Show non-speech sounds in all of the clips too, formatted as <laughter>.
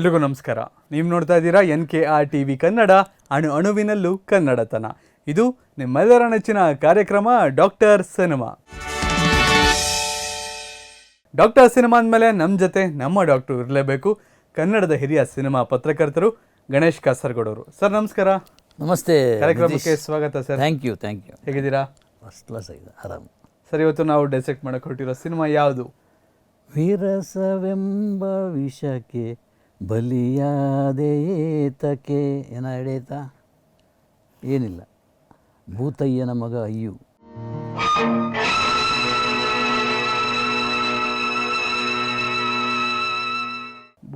ಎಲ್ರಿಗೂ ನಮಸ್ಕಾರ. ನೀವು ನೋಡ್ತಾ ಇದ್ದೀರಾ N K R T V Kannada ಅಣು ಅಣುವಿನಲ್ಲೂ ಕನ್ನಡತನ. ಇದು ನಿಮ್ಮೆಲ್ಲರ ನೆಚ್ಚಿನ ಕಾರ್ಯಕ್ರಮ ಡಾಕ್ಟರ್ ಸಿನಿಮಾ. ಡಾಕ್ಟರ್ ಸಿನಿಮಾ ಅಂದಮೇಲೆ ನಮ್ಮ ಜೊತೆ ನಮ್ಮ ಡಾಕ್ಟರ್ ಇರಲೇಬೇಕು. ಕನ್ನಡದ ಹಿರಿಯ ಸಿನಿಮಾ ಪತ್ರಕರ್ತರು ಗಣೇಶ್ ಕಾಸರಗೋಡವರು. ಸರ್ ನಮಸ್ಕಾರ. ನಮಸ್ತೆ ಕಾರ್ಯಕ್ರಮಕ್ಕೆ ಸ್ವಾಗತ sir. Thank you thank you ಹೇಗಿದ್ದೀರಾ? ಫಸ್ಟ್ ಕ್ಲಾಸ್ ಆಗಿದೆ ಆರಾಮ್. ಸರ್ ಇವತ್ತು ನಾವು ಡಿಸೆಕ್ಟ್ ಮಾಡಕ್ಕೆ ಹೊರಟಿರೋ ಸಿನಿಮಾ ಯಾವುದು? ವಿರಸವೆಂಬ ವಿಷಕ್ಕೆ ಬಲಿಯಾದೇತಕ್ಕೆ ಏನ ಹಿಡಿಯುತ್ತಾ ಏನಿಲ್ಲ. ಭೂತಯ್ಯನ ಮಗ ಅಯ್ಯು.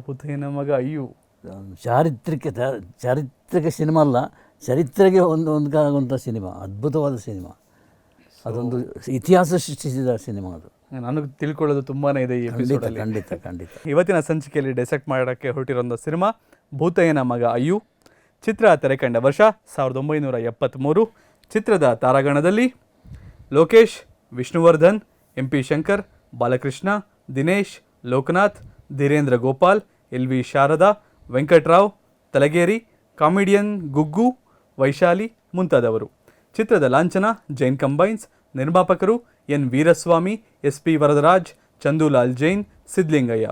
ಭೂತಯ್ಯನ ಮಗ ಅಯ್ಯು. ಚಾರಿತ್ರಿಕ ಚಾರಿತ್ರಿಕ ಸಿನಿಮಾ ಅಲ್ಲ ಚರಿತ್ರೆಗೆ ಒಂದು ಒಂದು ಸಿನಿಮಾ ಅದ್ಭುತವಾದ ಸಿನಿಮಾ. ಅದೊಂದು ಇತಿಹಾಸ ಸೃಷ್ಟಿಸಿದ ಸಿನಿಮಾ ಅದು. ನನಗೆ ತಿಳ್ಕೊಳ್ಳೋದು ತುಂಬಾನೇ ಇದೆ ಈ ಎಪಿಸೋಡಲ್ಲಿ ಖಂಡಿತ ಖಂಡಿತ. ಇವತ್ತಿನ ಸಂಚಿಕೆಯಲ್ಲಿ ಡಿಸೆಕ್ಟ್ ಮಾಡೋಕ್ಕೆ ಹೊರಟಿರೋ ಸಿನಿಮಾ ಭೂತಯ್ಯನ ಮಗ ಅಯ್ಯು ಚಿತ್ರ ತೆರೆಕಂಡ ವರ್ಷ ಸಾವಿರದ ಒಂಬೈನೂರ ಎಪ್ಪತ್ತ್ಮೂರು ಚಿತ್ರದ ತಾರಾಗಣದಲ್ಲಿ Lokesh Vishnuvardhan M P Shankar Balakrishna Dinesh Lokanath Dheerendra Gopal L V Sharada Venkatrao Talageri comedian Guggu Vaishali ಮುಂತಾದವರು. ಚಿತ್ರದ ಲಾಂಛನ ಜೈನ್ ಕಂಬೈನ್ಸ್ ನಿರ್ಮಾಪಕರು N Veeraswamy S P Varadaraj, Chandulal Jain, Siddalingaiah.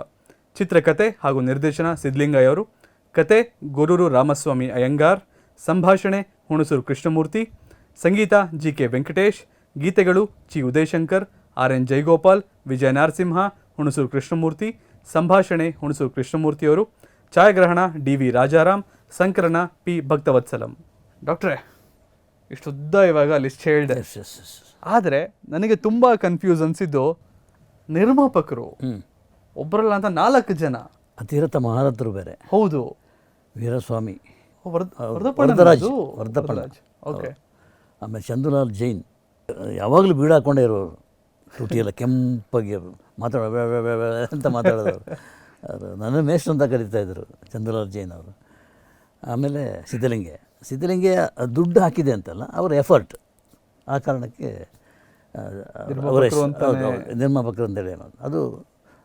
ಚಿತ್ರಕತೆ ಹಾಗೂ ನಿರ್ದೇಶನ ಸಿದ್ಲಿಂಗಯ್ಯ ಅವರು. ಕತೆ ಗುರುರು ರಾಮಸ್ವಾಮಿ ಅಯ್ಯಂಗಾರ್. ಸಂಭಾಷಣೆ ಹುಣಸೂರು ಕೃಷ್ಣಮೂರ್ತಿ. ಸಂಗೀತ ಜಿ ಕೆ ವೆಂಕಟೇಶ್. ಗೀತೆಗಳು ಚಿ ಉದಯಶಂಕರ್, ಆರ್ ಎನ್ ಜೈಗೋಪಾಲ್, ವಿಜಯ ನರಸಿಂಹ, ಹುಣಸೂರು ಕೃಷ್ಣಮೂರ್ತಿ. ಸಂಭಾಷಣೆ ಹುಣಸೂರು ಕೃಷ್ಣಮೂರ್ತಿಯವರು. ಛಾಯಾಗ್ರಹಣ ಡಿ ವಿ ರಾಜಾರಾಮ್. ಸಂಕಲನ ಪಿ ಭಕ್ತವತ್ಸಲಂ. ಡಾಕ್ಟ್ರೇ ಇಷ್ಟುದ್ದ ಇವಾಗ ಲಿಸ್ಟ್ ಹೇಳಿದೆ. ಆದರೆ ನನಗೆ ತುಂಬ ಕನ್ಫ್ಯೂಸ್ ಅನಿಸಿದ್ದು ನಿರ್ಮಾಪಕರು. ಒಬ್ಬರಲ್ಲ ಅಂತ ನಾಲ್ಕು ಜನ. ಅತಿರಥ ಮಹಾರಥರು ಬೇರೆ. ಹೌದು. ವೀರಸ್ವಾಮಿ. ಅದು? ಓಕೆ. ಆಮೇಲೆ ಚಂದ್ರಲಾಲ್ ಜೈನ್. ಯಾವಾಗಲೂ ಬೀಡ ಹಾಕೊಂಡೇ ಇರೋರು. ತುಟಿಯೆಲ್ಲ ಕೆಂಪಗೆ ಮಾತಾಡೋ ಅಂತ ಮಾತಾಡೋದು ಅವರು ನನ್ನ ಮೇಷ್ಟ್ರು ಅಂತ ಕರಿತಾ ಇದ್ರು ಚಂದ್ರಲಾಲ್ ಜೈನ್ ಅವರು. ಆಮೇಲೆ ಸಿದ್ಧಲಿಂಗೆ. ಸಿದ್ಧಲಿಂಗೆ ದುಡ್ಡು ಹಾಕಿದೆ ಅಂತಲ್ಲ ಅವರ ಎಫರ್ಟ್ ಆ ಕಾರಣಕ್ಕೆ ಅವರ ನಿರ್ಮಾಪಕರು ಅಂತೇಳಿ ಅನ್ನೋದು. ಅದು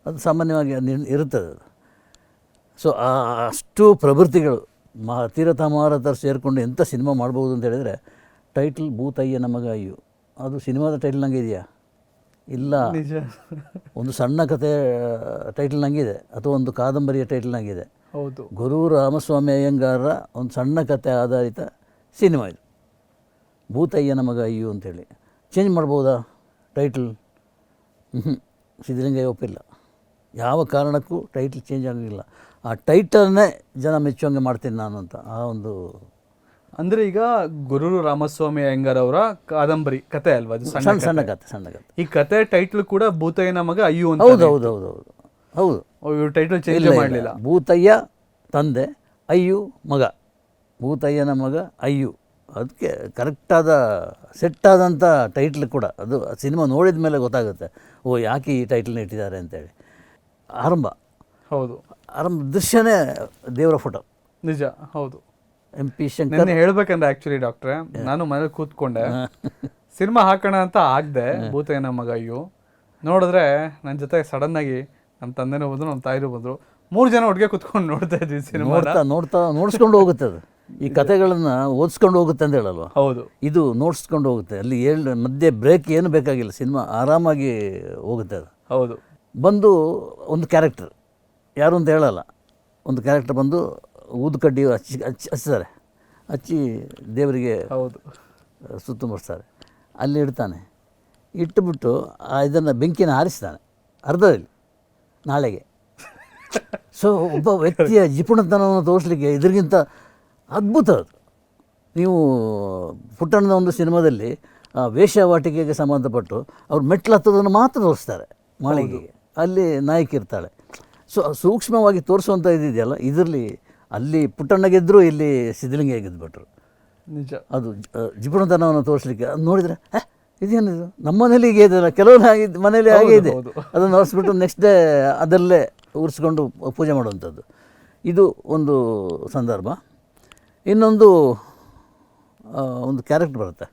ಅದು ಸಾಮಾನ್ಯವಾಗಿ ಇರುತ್ತದೆ ಅದು. ಸೊ ಅಷ್ಟು ಪ್ರವೃತ್ತಿಗಳು ಮಾ ತೀರಥ ಮಹಾರಥರು ಸೇರಿಕೊಂಡು ಎಂಥ ಸಿನಿಮಾ ಮಾಡ್ಬೋದು ಅಂತ ಹೇಳಿದರೆ ಟೈಟಲ್ ಭೂತಯ್ಯ ನಮಗ ಅಯ್ಯು. ಅದು ಸಿನಿಮಾದ ಟೈಟಲ್ ನಂಗೆ ಇದೆಯಾ? ಇಲ್ಲ. ಒಂದು ಸಣ್ಣ ಕಥೆ ಟೈಟಲ್ ನಂಗಿದೆ ಅಥವಾ ಒಂದು ಕಾದಂಬರಿಯ ಟೈಟಲ್ ನಂಗಿದೆ. ಹೌದು. ಗುರು ರಾಮಸ್ವಾಮಿ ಅಯ್ಯಂಗಾರರ ಒಂದು ಸಣ್ಣ ಕತೆ ಆಧಾರಿತ ಸಿನಿಮಾ ಇದು. ಭೂತಯ್ಯನ ಮಗ ಅಯ್ಯು ಅಂತೇಳಿ ಚೇಂಜ್ ಮಾಡ್ಬೋದಾ ಟೈಟಲ್ ಹ್ಞೂ ಸಿದ್ಧಲಿಂಗಯ್ಯ ಒಪ್ಪಿಲ್ಲ. ಯಾವ ಕಾರಣಕ್ಕೂ ಟೈಟಲ್ ಚೇಂಜ್ ಆಗಲಿಲ್ಲ ಆ ಟೈಟಲ್ನೇ ಜನ ಮೆಚ್ಚುವಂಗೆ ಮಾಡ್ತೀನಿ ನಾನು ಅಂತ ಆ ಒಂದು ಅಂದರೆ ಈಗ ಗುರು ರಾಮಸ್ವಾಮಿ ಅಯ್ಯಂಗಾರ್ ಅವರ ಕಾದಂಬರಿ ಕತೆ ಅಲ್ವಾ? ಅದು ಸಣ್ಣ ಸಣ್ಣ. ಕತೆ. ಸಣ್ಣ ಕತೆ. ಈ ಕತೆ ಟೈಟ್ಲ್ ಕೂಡ ಭೂತಯ್ಯನ ಮಗ ಅಯ್ಯು ಅಂತ ಹೌದು ಹೌದು ಹೌದು ಹೌದು. ಹೌದು. ಇವ್ರು ಟೈಟಲ್ ಚೇಂಜ್. ಮಾಡಲಿಲ್ಲ. ಭೂತಯ್ಯ ತಂದೆ ಅಯ್ಯು ಮಗ. ಭೂತಯ್ಯನ ಮಗ ಅಯ್ಯು. ಅದಕ್ಕೆ ಕರೆಕ್ಟಾದ ಸೆಟ್ಟಾದಂಥ ಟೈಟ್ಲ್ ಕೂಡ. ಅದು ಸಿನಿಮಾ ನೋಡಿದ ಮೇಲೆ ಗೊತ್ತಾಗುತ್ತೆ. ಓ ಯಾಕೆ ಈ ಟೈಟ್ಲ್ನ ಇಟ್ಟಿದ್ದಾರೆ ಅಂತೇಳಿ. ಆರಂಭ. ಹೌದು. ಆರಂಭ ದೃಶ್ಯನೇ ದೇವರ ಫೋಟೋ ನಿಜ ಹೌದು. M P Shankar. ಹೇಳಬೇಕಂದ್ರೆ ಆಕ್ಚುಲಿ ಡಾಕ್ಟ್ರೆ ನಾನು ಮನೇಲಿ ಕೂತ್ಕೊಂಡೆ. ಸಿನಿಮಾ ಹಾಕೋಣ ಅಂತ ಆಗದೆ ಭೂತಯ್ಯನ ಮಗ ಅಯ್ಯು. ನೋಡಿದ್ರೆ ನನ್ನ ಜೊತೆ ಸಡನ್ನಾಗಿ ನಮ್ಮ ತಂದೆನೂ ಹೋದ್ರು ನಮ್ಮ ತಾಯಿನೂ ಬಂದರು ಮೂರು ಜನ ಒಟ್ಟಿಗೆ ಕೂತ್ಕೊಂಡು ನೋಡ್ತಾ ಇದ್ವಿ ಸಿನಿಮಾ ನೋಡ್ತಾ ನೋಡ್ತಾ ನೋಡ್ಸ್ಕೊಂಡು ಹೋಗುತ್ತೆ ಅದು. ಈ ಕತೆಗಳನ್ನು ಓದಿಸ್ಕೊಂಡು ಹೋಗುತ್ತೆ ಅಂತ ಹೇಳಲ್ವಾ ಹೌದು. ಇದು ನೋಡ್ಸ್ಕೊಂಡು ಹೋಗುತ್ತೆ. ಅಲ್ಲಿ ಏಳು ಮಧ್ಯೆ ಬ್ರೇಕ್ ಏನು ಬೇಕಾಗಿಲ್ಲ ಸಿನಿಮಾ ಆರಾಮಾಗಿ ಹೋಗುತ್ತೆ ಅದು. ಹೌದು. ಬಂದು ಒಂದು ಕ್ಯಾರೆಕ್ಟರ್ ಯಾರು ಅಂತ ಹೇಳಲ್ಲ. ಒಂದು ಕ್ಯಾರೆಕ್ಟರ್ ಬಂದು ಊದುಕಡ್ಡಿ ಹಚ್ಚಿ ಹಚ್ಚಿ ಹಚ್ತಾರೆ ಹಚ್ಚಿ ದೇವರಿಗೆ ಹೌದು. ಸುತ್ತುಮುಡಿಸ್ತಾರೆ ಅಲ್ಲಿ ಇಡ್ತಾನೆ. ಇಟ್ಟುಬಿಟ್ಟು ಆ ಇದನ್ನು ಬೆಂಕಿನ ಆರಿಸ್ತಾನೆ ಅರ್ಧದಲ್ಲಿ. ನಾಳೆಗೆ. ಸೊ ಒಬ್ಬ ವ್ಯಕ್ತಿಯ ಜಿಪುಣತನವನ್ನು ತೋರಿಸ್ಲಿಕ್ಕೆ ಇದರಿಗಿಂತ ಅದ್ಭುತ ಅದು. ನೀವು ಪುಟ್ಟಣ್ಣನ ಒಂದು ಸಿನಿಮಾದಲ್ಲಿ ವೇಷವಾಟಿಕೆಗೆ ಸಂಬಂಧಪಟ್ಟು ಅವ್ರು ಮೆಟ್ಲು ಹತ್ತೋದನ್ನು ಮಾತ್ರ ತೋರಿಸ್ತಾರೆ ಮಾಳಿಗೆಗೆ. ಅಲ್ಲಿ ನಾಯಕಿ ಇರ್ತಾಳೆ. ಸೊ ಸೂಕ್ಷ್ಮವಾಗಿ ತೋರಿಸುವಂಥ ಇದಿದೆಯಲ್ಲ ಇದರಲ್ಲಿ ಅಲ್ಲಿ ಪುಟ್ಟಣ್ಣ ಗೆದ್ದರು ಇಲ್ಲಿ ಸಿದ್ಧಲಿಂಗ ಗೆದ್ದುಬಿಟ್ರು ನಿಜ. ಅದು ಜಿಪುಣತನವನ್ನು ತೋರಿಸ್ಲಿಕ್ಕೆ. ಅದು ನೋಡಿದರೆ ಹೇ ಇದೇನಿದು ನಮ್ಮ ಮನೇಲಿ ಹೀಗೆ ಇದೆಯಲ್ಲ? ಕೆಲವರು ಹಾಗೆ ಮನೇಲಿ ಹಾಗೆ ಇದೆ. ಅದನ್ನು ಒರೆಸ್ಬಿಟ್ಟು ನೆಕ್ಸ್ಟ್ ಡೇ ಅದರಲ್ಲೇ ಉರಿಸ್ಕೊಂಡು ಪೂಜೆ ಮಾಡುವಂಥದ್ದು. ಇದು ಒಂದು ಸಂದರ್ಭ. ಇನ್ನೊಂದು ಒಂದು ಕ್ಯಾರೆಕ್ಟರ್ ಬರುತ್ತೆ.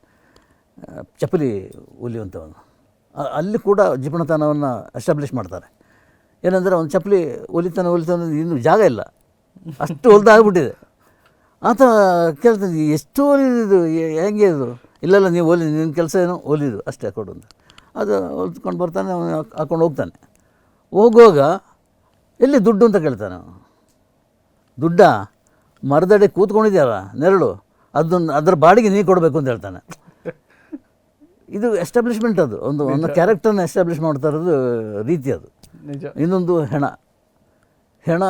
ಚಪ್ಪಲಿ ಹೊಲಿಯುವಂಥವನು ಅಲ್ಲಿ ಕೂಡ ಜೀಪಣತನವನ್ನು ಎಸ್ಟಾಬ್ಲಿಷ್ ಮಾಡ್ತಾರೆ. ಏನಂದರೆ ಒಂದು ಚಪ್ಪಲಿ ಒಲಿತಾನೆ ಹೊಲಿತಾನೆ ಇನ್ನು ಜಾಗ ಇಲ್ಲ. ಅಷ್ಟು ಹೊಲ್ದಾಗ್ಬಿಟ್ಟಿದೆ. ಆತ ಕೇಳ್ತಾನೆ ಎಷ್ಟು ಇದು ಹೆಂಗೆ ಇದು? ಇಲ್ಲೆಲ್ಲ ನೀವು ಓಲಿ ನಿನ್ನ ಕೆಲಸ ಏನು? ಓಲಿದು ಅಷ್ಟೇ ಕೊಡು ಅಂತ ಅದು ಹೊಲ್ಕೊಂಡು ಬರ್ತಾನೆ ಅವನು ಹಾಕ್- ಹಾಕ್ಕೊಂಡು ಹೋಗ್ತಾನೆ. ಹೋಗುವಾಗ ಎಲ್ಲಿ ದುಡ್ಡು ಅಂತ ಕೇಳ್ತಾನೆ ಅವನು. ದುಡ್ಡ? ಮರದಡಿ ಕೂತ್ಕೊಂಡಿದ್ಯಲ್ಲ ನೆರಳು. ಅದನ್ನು ಅದರ ಬಾಡಿಗೆ ನೀ ಕೊಡಬೇಕು ಅಂತ ಹೇಳ್ತಾನೆ. ಇದು ಎಸ್ಟಾಬ್ಲಿಷ್ಮೆಂಟ್ ಅದು. ಒಂದು ಒಂದು ಕ್ಯಾರೆಕ್ಟರ್ನ ಎಸ್ಟಾಬ್ಲಿಷ್ ಮಾಡ್ತಾ ಇರೋದು ರೀತಿ ಅದು. ಇನ್ನೊಂದು ಹೆಣ. ಹೆಣ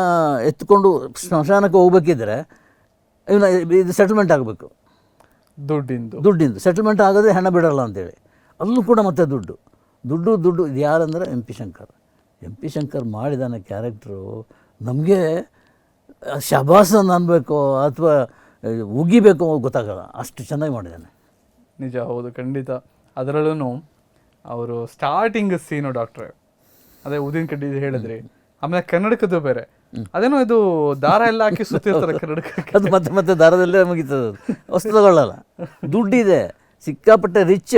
ಎತ್ಕೊಂಡು ಸ್ಮಶಾನಕ್ಕೆ ಹೋಗ್ಬೇಕಿದ್ರೆ ಇವನ ಇದು ಸೆಟಲ್ಮೆಂಟ್ ಆಗಬೇಕು. ದುಡ್ಡಿಂದು. ದುಡ್ಡಿಂದು. ಸೆಟಲ್ಮೆಂಟ್ ಆಗೋದೇ ಹೆಣ ಬಿಡಲ್ಲ ಅಂತೇಳಿ. ಅಲ್ಲೂ ಕೂಡ ಮತ್ತೆ ದುಡ್ಡು. ದುಡ್ಡು ದುಡ್ಡು ಇದು ಯಾರಂದ್ರೆ M P Shankar. M P Shankar ಮಾಡಿದಾನೆ ಕ್ಯಾರೆಕ್ಟ್ರು ನಮಗೆ ಶಬಾಸ್ ಅನ್ಬೇಕು ಅಥವಾ ಉಗಿಬೇಕು ಗೊತ್ತಾಗಲ್ಲ. ಅಷ್ಟು ಚೆನ್ನಾಗಿ ಮಾಡಿದ್ದಾನೆ ನಿಜ ಹೌದು ಖಂಡಿತ. ಅದರಲ್ಲೂ ಅವರು ಸ್ಟಾರ್ಟಿಂಗ್ ಸೀನು ಡಾಕ್ಟ್ರೆ. ಅದೇ ಉದಿನ ಕಡ್ಡಿ ಹೇಳಿದ್ರಿ. ಆಮೇಲೆ ಕನ್ನಡಕದ್ದು ಬೇರೆ. ಅದೇನೋ ಇದು ದಾರ ಎಲ್ಲ ಹಾಕಿ ಸುತ್ತಿರ್ತಾರೆ ಕರ್ನಾಟಕ ಅದು ಮತ್ತೆ ಮತ್ತೆ ದಾರದಲ್ಲೇ ಮುಗಿತದ ವಸ್ತು ತಗೊಳ್ಳಲ್ಲ. ದುಡ್ಡಿದೆ ಸಿಕ್ಕಾಪಟ್ಟೆ ರಿಚ್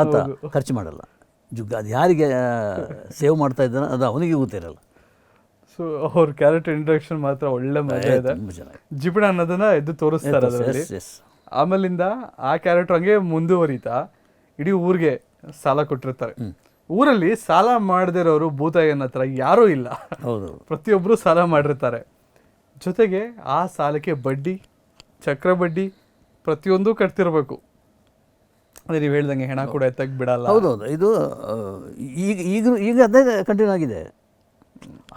ಆತ ಖರ್ಚು ಮಾಡಲ್ಲ. ಜುಗ್ಗ ಅದು ಯಾರಿಗೆ ಸೇವ್ ಮಾಡ್ತಾ ಇದ್ದಾನೋ ಅದು ಅವನಿಗೆ ಗೊತ್ತಿರಲ್ಲ. ಸೊ ಅವ್ರ ಕ್ಯಾರೆಕ್ಟರ್ ಇಂಟ್ರಡಕ್ಷನ್ ಮಾತ್ರ ಒಳ್ಳೆ ಮಜಾ ಇದೆ. ಜಿಪಣ ಅನ್ನೋದನ್ನ ಎದ್ದು ತೋರಿಸ್ತಾರೆ ಅದರಲ್ಲಿ. ಆಮೇಲಿಂದ ಆ ಕ್ಯಾರೆಕ್ಟರ್ ಹಂಗೆ ಮುಂದುವರಿತಾ ಇಡೀ ಊರಿಗೆ ಸಾಲ ಕೊಟ್ಟಿರ್ತಾರೆ. ಊರಲ್ಲಿ ಸಾಲ ಮಾಡದಿರೋರು ಭೂತಾಯನ ಹತ್ರ ಯಾರೂ ಇಲ್ಲ. ಹೌದು. ಪ್ರತಿಯೊಬ್ಬರು ಸಾಲ ಮಾಡಿರ್ತಾರೆ. ಜೊತೆಗೆ ಆ ಸಾಲಕ್ಕೆ ಬಡ್ಡಿ ಚಕ್ರ ಬಡ್ಡಿ ಪ್ರತಿಯೊಂದು ಕಟ್ತಿರ್ಬೇಕು. ಅದೇ ನೀವು ಹೇಳ್ದಂಗೆ ಹೆಣ ಕೂಡ ಎತ್ತಕ್ ಬಿಡಲ್ಲ. ಹೌದೌದು. ಇದು ಈಗ ಈಗ ಈಗ ಅದೇ ಕಂಟಿನ್ಯೂ ಆಗಿದೆ.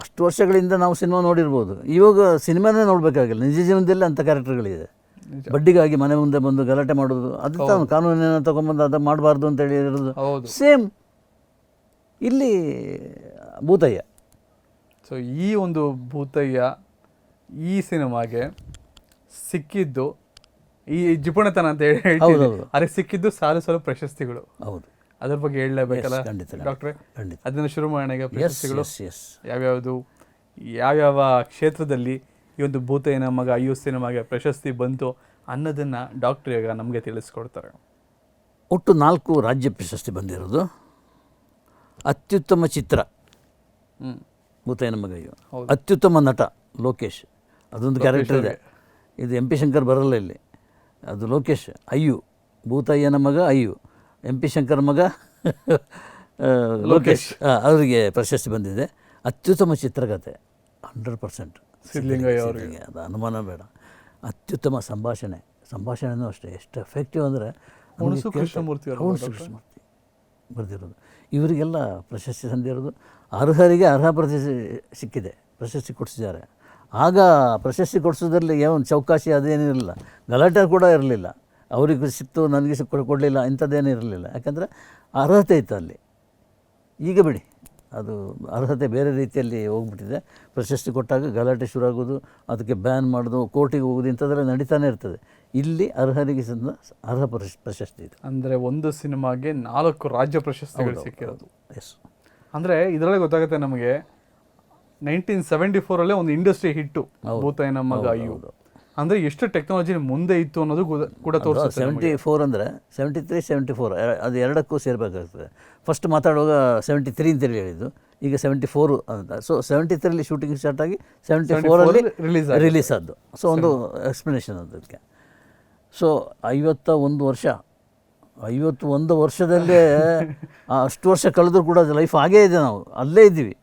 ಅಷ್ಟು ವರ್ಷಗಳಿಂದ ನಾವು ಸಿನಿಮಾ ನೋಡಿರ್ಬೋದು. ಇವಾಗ ಸಿನಿಮಾನೇ ನೋಡಬೇಕಾಗಿಲ್ಲ. ನಿಜ ಜೀವನದಲ್ಲಿ ಅಂಥ ಕ್ಯಾರೆಕ್ಟರ್ಗಳಿದೆ. ಬಡ್ಡಿಗಾಗಿ ಮನೆ ಮುಂದೆ ಬಂದು ಗಲಾಟೆ ಮಾಡೋದು ಅದು ತಾನು ಕಾನೂನಿನ ತಗೊಂಬಂದು ಅದು ಮಾಡಬಾರ್ದು ಅಂತೇಳಿ ಇರೋದು ಸೇಮ್ ಇಲ್ಲಿ ಭೂತಯ್ಯ. ಸೊ ಈ ಒಂದು ಭೂತಯ್ಯ ಈ ಸಿನಿಮಾಗೆ ಸಿಕ್ಕಿದ್ದು ಈ ಜಿಪುಣತನ ಅಂತ ಹೇಳಿ ಹೇಳ್ತೀವಿ. ಅದಕ್ಕೆ ಸಿಕ್ಕಿದ್ದು ಸಾಲು ಸಾಲು ಪ್ರಶಸ್ತಿಗಳು. ಹೌದು. ಅದ್ರ ಬಗ್ಗೆ ಹೇಳಲೇಬೇಕಲ್ಲ? ಖಂಡಿತ. ಡಾಕ್ಟ್ರೆ ಖಂಡಿತ. ಅದನ್ನ ಶುರು ಮಾಡೋಣ ಈಗ ಪ್ರಶಸ್ತಿಗಳು. ಯಾವ್ಯಾವುದು? ಯಾವ್ಯಾವ ಕ್ಷೇತ್ರದಲ್ಲಿ ಈ ಒಂದು ಭೂತಯ್ಯನ ಮಗ ಅಯ್ಯೋ ಸಿನಿಮಾಗೆ ಪ್ರಶಸ್ತಿ ಬಂತು ಅನ್ನೋದನ್ನ ಡಾಕ್ಟ್ರ್ ಈಗ ನಮಗೆ ತಿಳಿಸ್ಕೊಡ್ತಾರೆ. ಒಟ್ಟು ನಾಲ್ಕು ರಾಜ್ಯ ಪ್ರಶಸ್ತಿ ಬಂದಿರೋದು. ಅತ್ಯುತ್ತಮ ಚಿತ್ರ. ಭೂತಾಯಿ ಹೌದು. ಅತ್ಯುತ್ತಮ ನಟ ಲೋಕೇಶ್. ಅದೊಂದು ಕ್ಯಾರೆಕ್ಟರ್ ಇದೆ. ಇದು ಎಂ ಪಿ ಶಂಕರ್ ಬರಲ್ಲ ಇಲ್ಲಿ. ಅದು ಲೋಕೇಶ್ ಅಯ್ಯು. ಭೂತಯ್ಯನ ಮಗ ಅಯ್ಯು. ಎಂ ಪಿ ಶಂಕರ್ ಮಗ <laughs> ಲೋಕೇಶ್. ಅವರಿಗೆ ಪ್ರಶಸ್ತಿ ಬಂದಿದೆ. ಅತ್ಯುತ್ತಮ ಚಿತ್ರಕಥೆ ಹಂಡ್ರೆಡ್ ಪರ್ಸೆಂಟ್ ಸಿದ್ಧಲಿಂಗಯ್ಯ ಅವರಿಗೆ. ಅದು ಅನುಮಾನ ಬೇಡ. ಅತ್ಯುತ್ತಮ ಸಂಭಾಷಣೆ. ಸಂಭಾಷಣೆನೂ ಅಷ್ಟೇ. ಎಷ್ಟು ಎಫೆಕ್ಟಿವ್ ಅಂದರೆ ಕೃಷ್ಣಮೂರ್ತಿ ಕೃಷ್ಣಮೂರ್ತಿ. ಬರೆದಿರೋದು. ಇವರಿಗೆಲ್ಲ ಪ್ರಶಸ್ತಿ ಸಂದಿರೋದು ಅರ್ಹರಿಗೆ ಅರ್ಹ ಪ್ರಶಸ್ತಿ ಸಿಕ್ಕಿದೆ. ಪ್ರಶಸ್ತಿ ಕೊಡಿಸಿದ್ದಾರೆ. ಆಗ ಪ್ರಶಸ್ತಿ ಕೊಡಿಸೋದ್ರಲ್ಲಿ ಏನು ಚೌಕಾಶಿ ಅದೇನಿರಲಿಲ್ಲ ಗಲಾಟೆ ಕೂಡ ಇರಲಿಲ್ಲ. ಅವರಿಗೂ ಸಿಕ್ತು, ನನಗೆ ಸಿಕ್ಕ, ಕೊಡಲಿಲ್ಲ, ಇಂಥದ್ದೇನು ಇರಲಿಲ್ಲ. ಯಾಕಂದರೆ ಅರ್ಹತೆ ಇತ್ತು ಅಲ್ಲಿ. ಈಗ ಬಿಡಿ. ಅದು ಅರ್ಹತೆ ಬೇರೆ ರೀತಿಯಲ್ಲಿ ಹೋಗ್ಬಿಟ್ಟಿದೆ. ಪ್ರಶಸ್ತಿ ಕೊಟ್ಟಾಗ ಗಲಾಟೆ ಶುರು ಆಗೋದು ಅದಕ್ಕೆ ಬ್ಯಾನ್ ಮಾಡೋದು ಕೋರ್ಟಿಗೆ ಹೋಗೋದು ಇಂಥದ್ದೆಲ್ಲ ನಡೀತಾನೆ ಇರ್ತದೆ. ಇಲ್ಲಿ ಅರ್ಹರಿಗೆ ಸಂದ ಅರ್ಹ ಪ್ರಶ್ ಪ್ರಶಸ್ತಿ ಇದೆ. ಅಂದರೆ ಒಂದು ಸಿನಿಮಾಗೆ ನಾಲ್ಕು ರಾಜ್ಯ ಪ್ರಶಸ್ತಿಗಳು ಸಿಕ್ಕಿರೋದು. ಎಸ್ ಅಂದರೆ ಇದರಲ್ಲೇ ಗೊತ್ತಾಗುತ್ತೆ ನಮಗೆ ನೈನ್ಟೀನ್ ಸೆವೆಂಟಿ ಫೋರಲ್ಲೇ ಒಂದು ಇಂಡಸ್ಟ್ರಿ ಹಿಟ್ಟು. ಭೂತಯ್ಯನ ಮಗ ಅಯ್ಯು. ಅಂದ್ರೆ ಎಷ್ಟು ಟೆಕ್ನಾಲಜಿ ಮುಂದೆ ಇತ್ತು ಅನ್ನೋದು ಕೂಡ ತೋರಿಸುತ್ತೆ ಸೆವೆಂಟಿ ಫೋರ್ ಅಂದರೆ ಸೆವೆಂಟಿ ತ್ರೀ ಸೆವೆಂಟಿ ಫೋರ್ ಅದು ಎರಡಕ್ಕೂ ಸೇರಬೇಕಾಗ್ತದೆ. ಫಸ್ಟ್ ಮಾತಾಡುವಾಗ ಸೆವೆಂಟಿ ತ್ರೀ ಅಂತೇಳಿ ಹೇಳಿದ್ದು ಈಗ ಸೆವೆಂಟಿ ಫೋರು ಅಂತ. ಸೊ ಸೆವೆಂಟಿ ತ್ರೀಲಿ ಶೂಟಿಂಗ್ ಸ್ಟಾರ್ಟ್ ಆಗಿ ಸೆವೆಂಟಿ ಫೋರಲ್ಲಿ ರಿಲೀಸ್ ರಿಲೀಸ್ ಆದ್ದು. ಸೊ ಒಂದು ಎಕ್ಸ್ಪ್ಲನೇಷನ್ ಅದಕ್ಕೆ. ಸೊ ಐವತ್ತ ಒಂದು ವರ್ಷ ಐವತ್ತು ಒಂದು ವರ್ಷದಲ್ಲೇ <laughs> ಅಷ್ಟು ವರ್ಷ ಕಳೆದ್ರೂ ಕೂಡ ಲೈಫ್ ಆಗೇ ಇದೆ ನಾವು. ಅಲ್ಲೇ ಇದ್ದೀವಿ.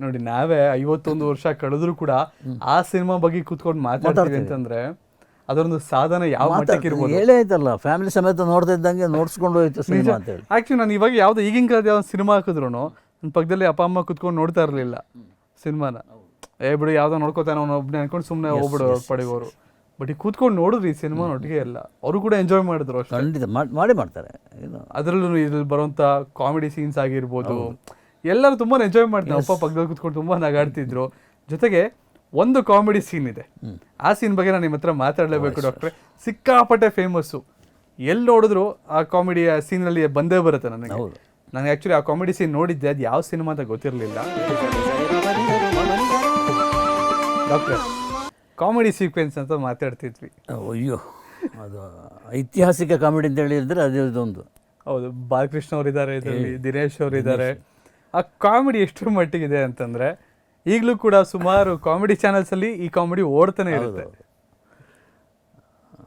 ನೋಡಿ ನಾವೇ ಐವತ್ತೊಂದು ವರ್ಷ ಕಳೆದ್ರು ಕೂಡ ಆ ಸಿನಿಮಾ ಬಗ್ಗೆ ಕೂತ್ಕೊಂಡು ಮಾತಾಡ್ತೀವಿ ಅಂತಂದ್ರೆ ಅದರೊಂದು ಸಾಧನ ಯಾವ ಮಟ್ಟಕ್ಕೆ ಇರ್ಬೋದು? ಹೇಳೇ ಫ್ಯಾಮಿಲಿ ಸಮೇತ ನೋಡ್ತಾ ಇದ್ದಂಗೆ ನೋಡ್ಸ್ಕೊಂಡು ಹೋಯ್ತು ಸಿನಿಮಾ ಅಂತೇಳಿ. ಆಕ್ಚುಲಿ ನಾನು ಇವಾಗ ಯಾವ್ದು ಈಗಿನ ಕಾಲದ ಯಾವ್ದು ಸಿನಿಮಾ ಹಾಕಿದ್ರು ನನ್ನ ಪಕ್ಕದಲ್ಲಿ ಅಪ್ಪ ಅಮ್ಮ ಕುತ್ಕೊಂಡು ನೋಡ್ತಾ ಇರಲಿಲ್ಲ ಸಿನಿಮಾನ. ಏ ಬಿಡು ಯಾವ್ದೋ ನೋಡ್ಕೋತಾನೆ ಅವ್ನು ಒಬ್ಬನೇ ಅನ್ಕೊಂಡು ಸುಮ್ಮನೆ ಹೋಗ್ಬಿಡು ಪಡೆಗೋರು. ಬಟ್ ಈಗ ಕೂತ್ಕೊಂಡು ನೋಡಿದ್ರಿ ಈ ಸಿನಿಮಾ ಒಟ್ಟಿಗೆ ಎಲ್ಲ. ಅವರು ಕೂಡ ಎಂಜಾಯ್ ಮಾಡಿದ್ರು ಅಷ್ಟೇ. ಖಂಡಿತ ಮಾಡಿ ಮಾಡ್ತಾರೆ. ಅದರಲ್ಲೂ ಇದ್ರಲ್ಲಿ ಬರುವಂತ ಕಾಮಿಡಿ ಸೀನ್ಸ್ ಆಗಿರ್ಬೋದು ಎಲ್ಲರೂ ತುಂಬಾ ಎಂಜಾಯ್ ಮಾಡ್ತಾರೆ ಅಪ್ಪ ಪಕ್ಕದಲ್ಲಿ ಕುತ್ಕೊಂಡು ತುಂಬಾ ನಗಾಡ್ತಿದ್ರು. ಜೊತೆಗೆ ಒಂದು ಕಾಮಿಡಿ ಸೀನ್ ಇದೆ. ಆ ಸೀನ್ ಬಗ್ಗೆ ನಾನು ನಿಮ್ಮ ಹತ್ರ ಮಾತಾಡಲೇಬೇಕು ಡಾಕ್ಟ್ರೆ ಸಿಕ್ಕಾಪಟ್ಟೆ ಫೇಮಸ್ಸು ಎಲ್ಲಿ ನೋಡಿದ್ರು ಆ ಕಾಮಿಡಿ ಸೀನಲ್ಲಿ ಬಂದೇ ಬರುತ್ತೆ ನನಗೆ. ಹೌದು. ನನಗೆ ಆ್ಯಕ್ಚುಲಿ ಆ ಕಾಮಿಡಿ ಸೀನ್ ನೋಡಿದ್ದೆ ಅದು ಯಾವ ಸಿನಿಮಾ ಅಂತ ಗೊತ್ತಿರಲಿಲ್ಲ. ಡಾಕ್ಟ್ರೆ ಕಾಮಿಡಿ ಸೀಕ್ವೆನ್ಸ್ ಅಂತ ಮಾತಾಡ್ತಿದ್ವಿ. ಅಯ್ಯೋ ಅದು ಐತಿಹಾಸಿಕ ಕಾಮಿಡಿ ಅಂತ ಹೇಳಿದ್ರೆ ಅದೇ ಹೌದು ಬಾಲಕೃಷ್ಣ ಅವರಿದ್ದಾರೆ ಇದರಲ್ಲಿ ದಿನೇಶ್ ಅವರಿದ್ದಾರೆ. ಆ ಕಾಮಿಡಿ ಎಷ್ಟರ ಮಟ್ಟಿಗಿದೆ ಅಂತಂದರೆ ಈಗಲೂ ಕೂಡ ಸುಮಾರು ಕಾಮಿಡಿ ಚಾನೆಲ್ಸ್ ಅಲ್ಲಿ ಈ ಕಾಮಿಡಿ ಓಡ್ತಾನೆ ಇರುತ್ತೆ.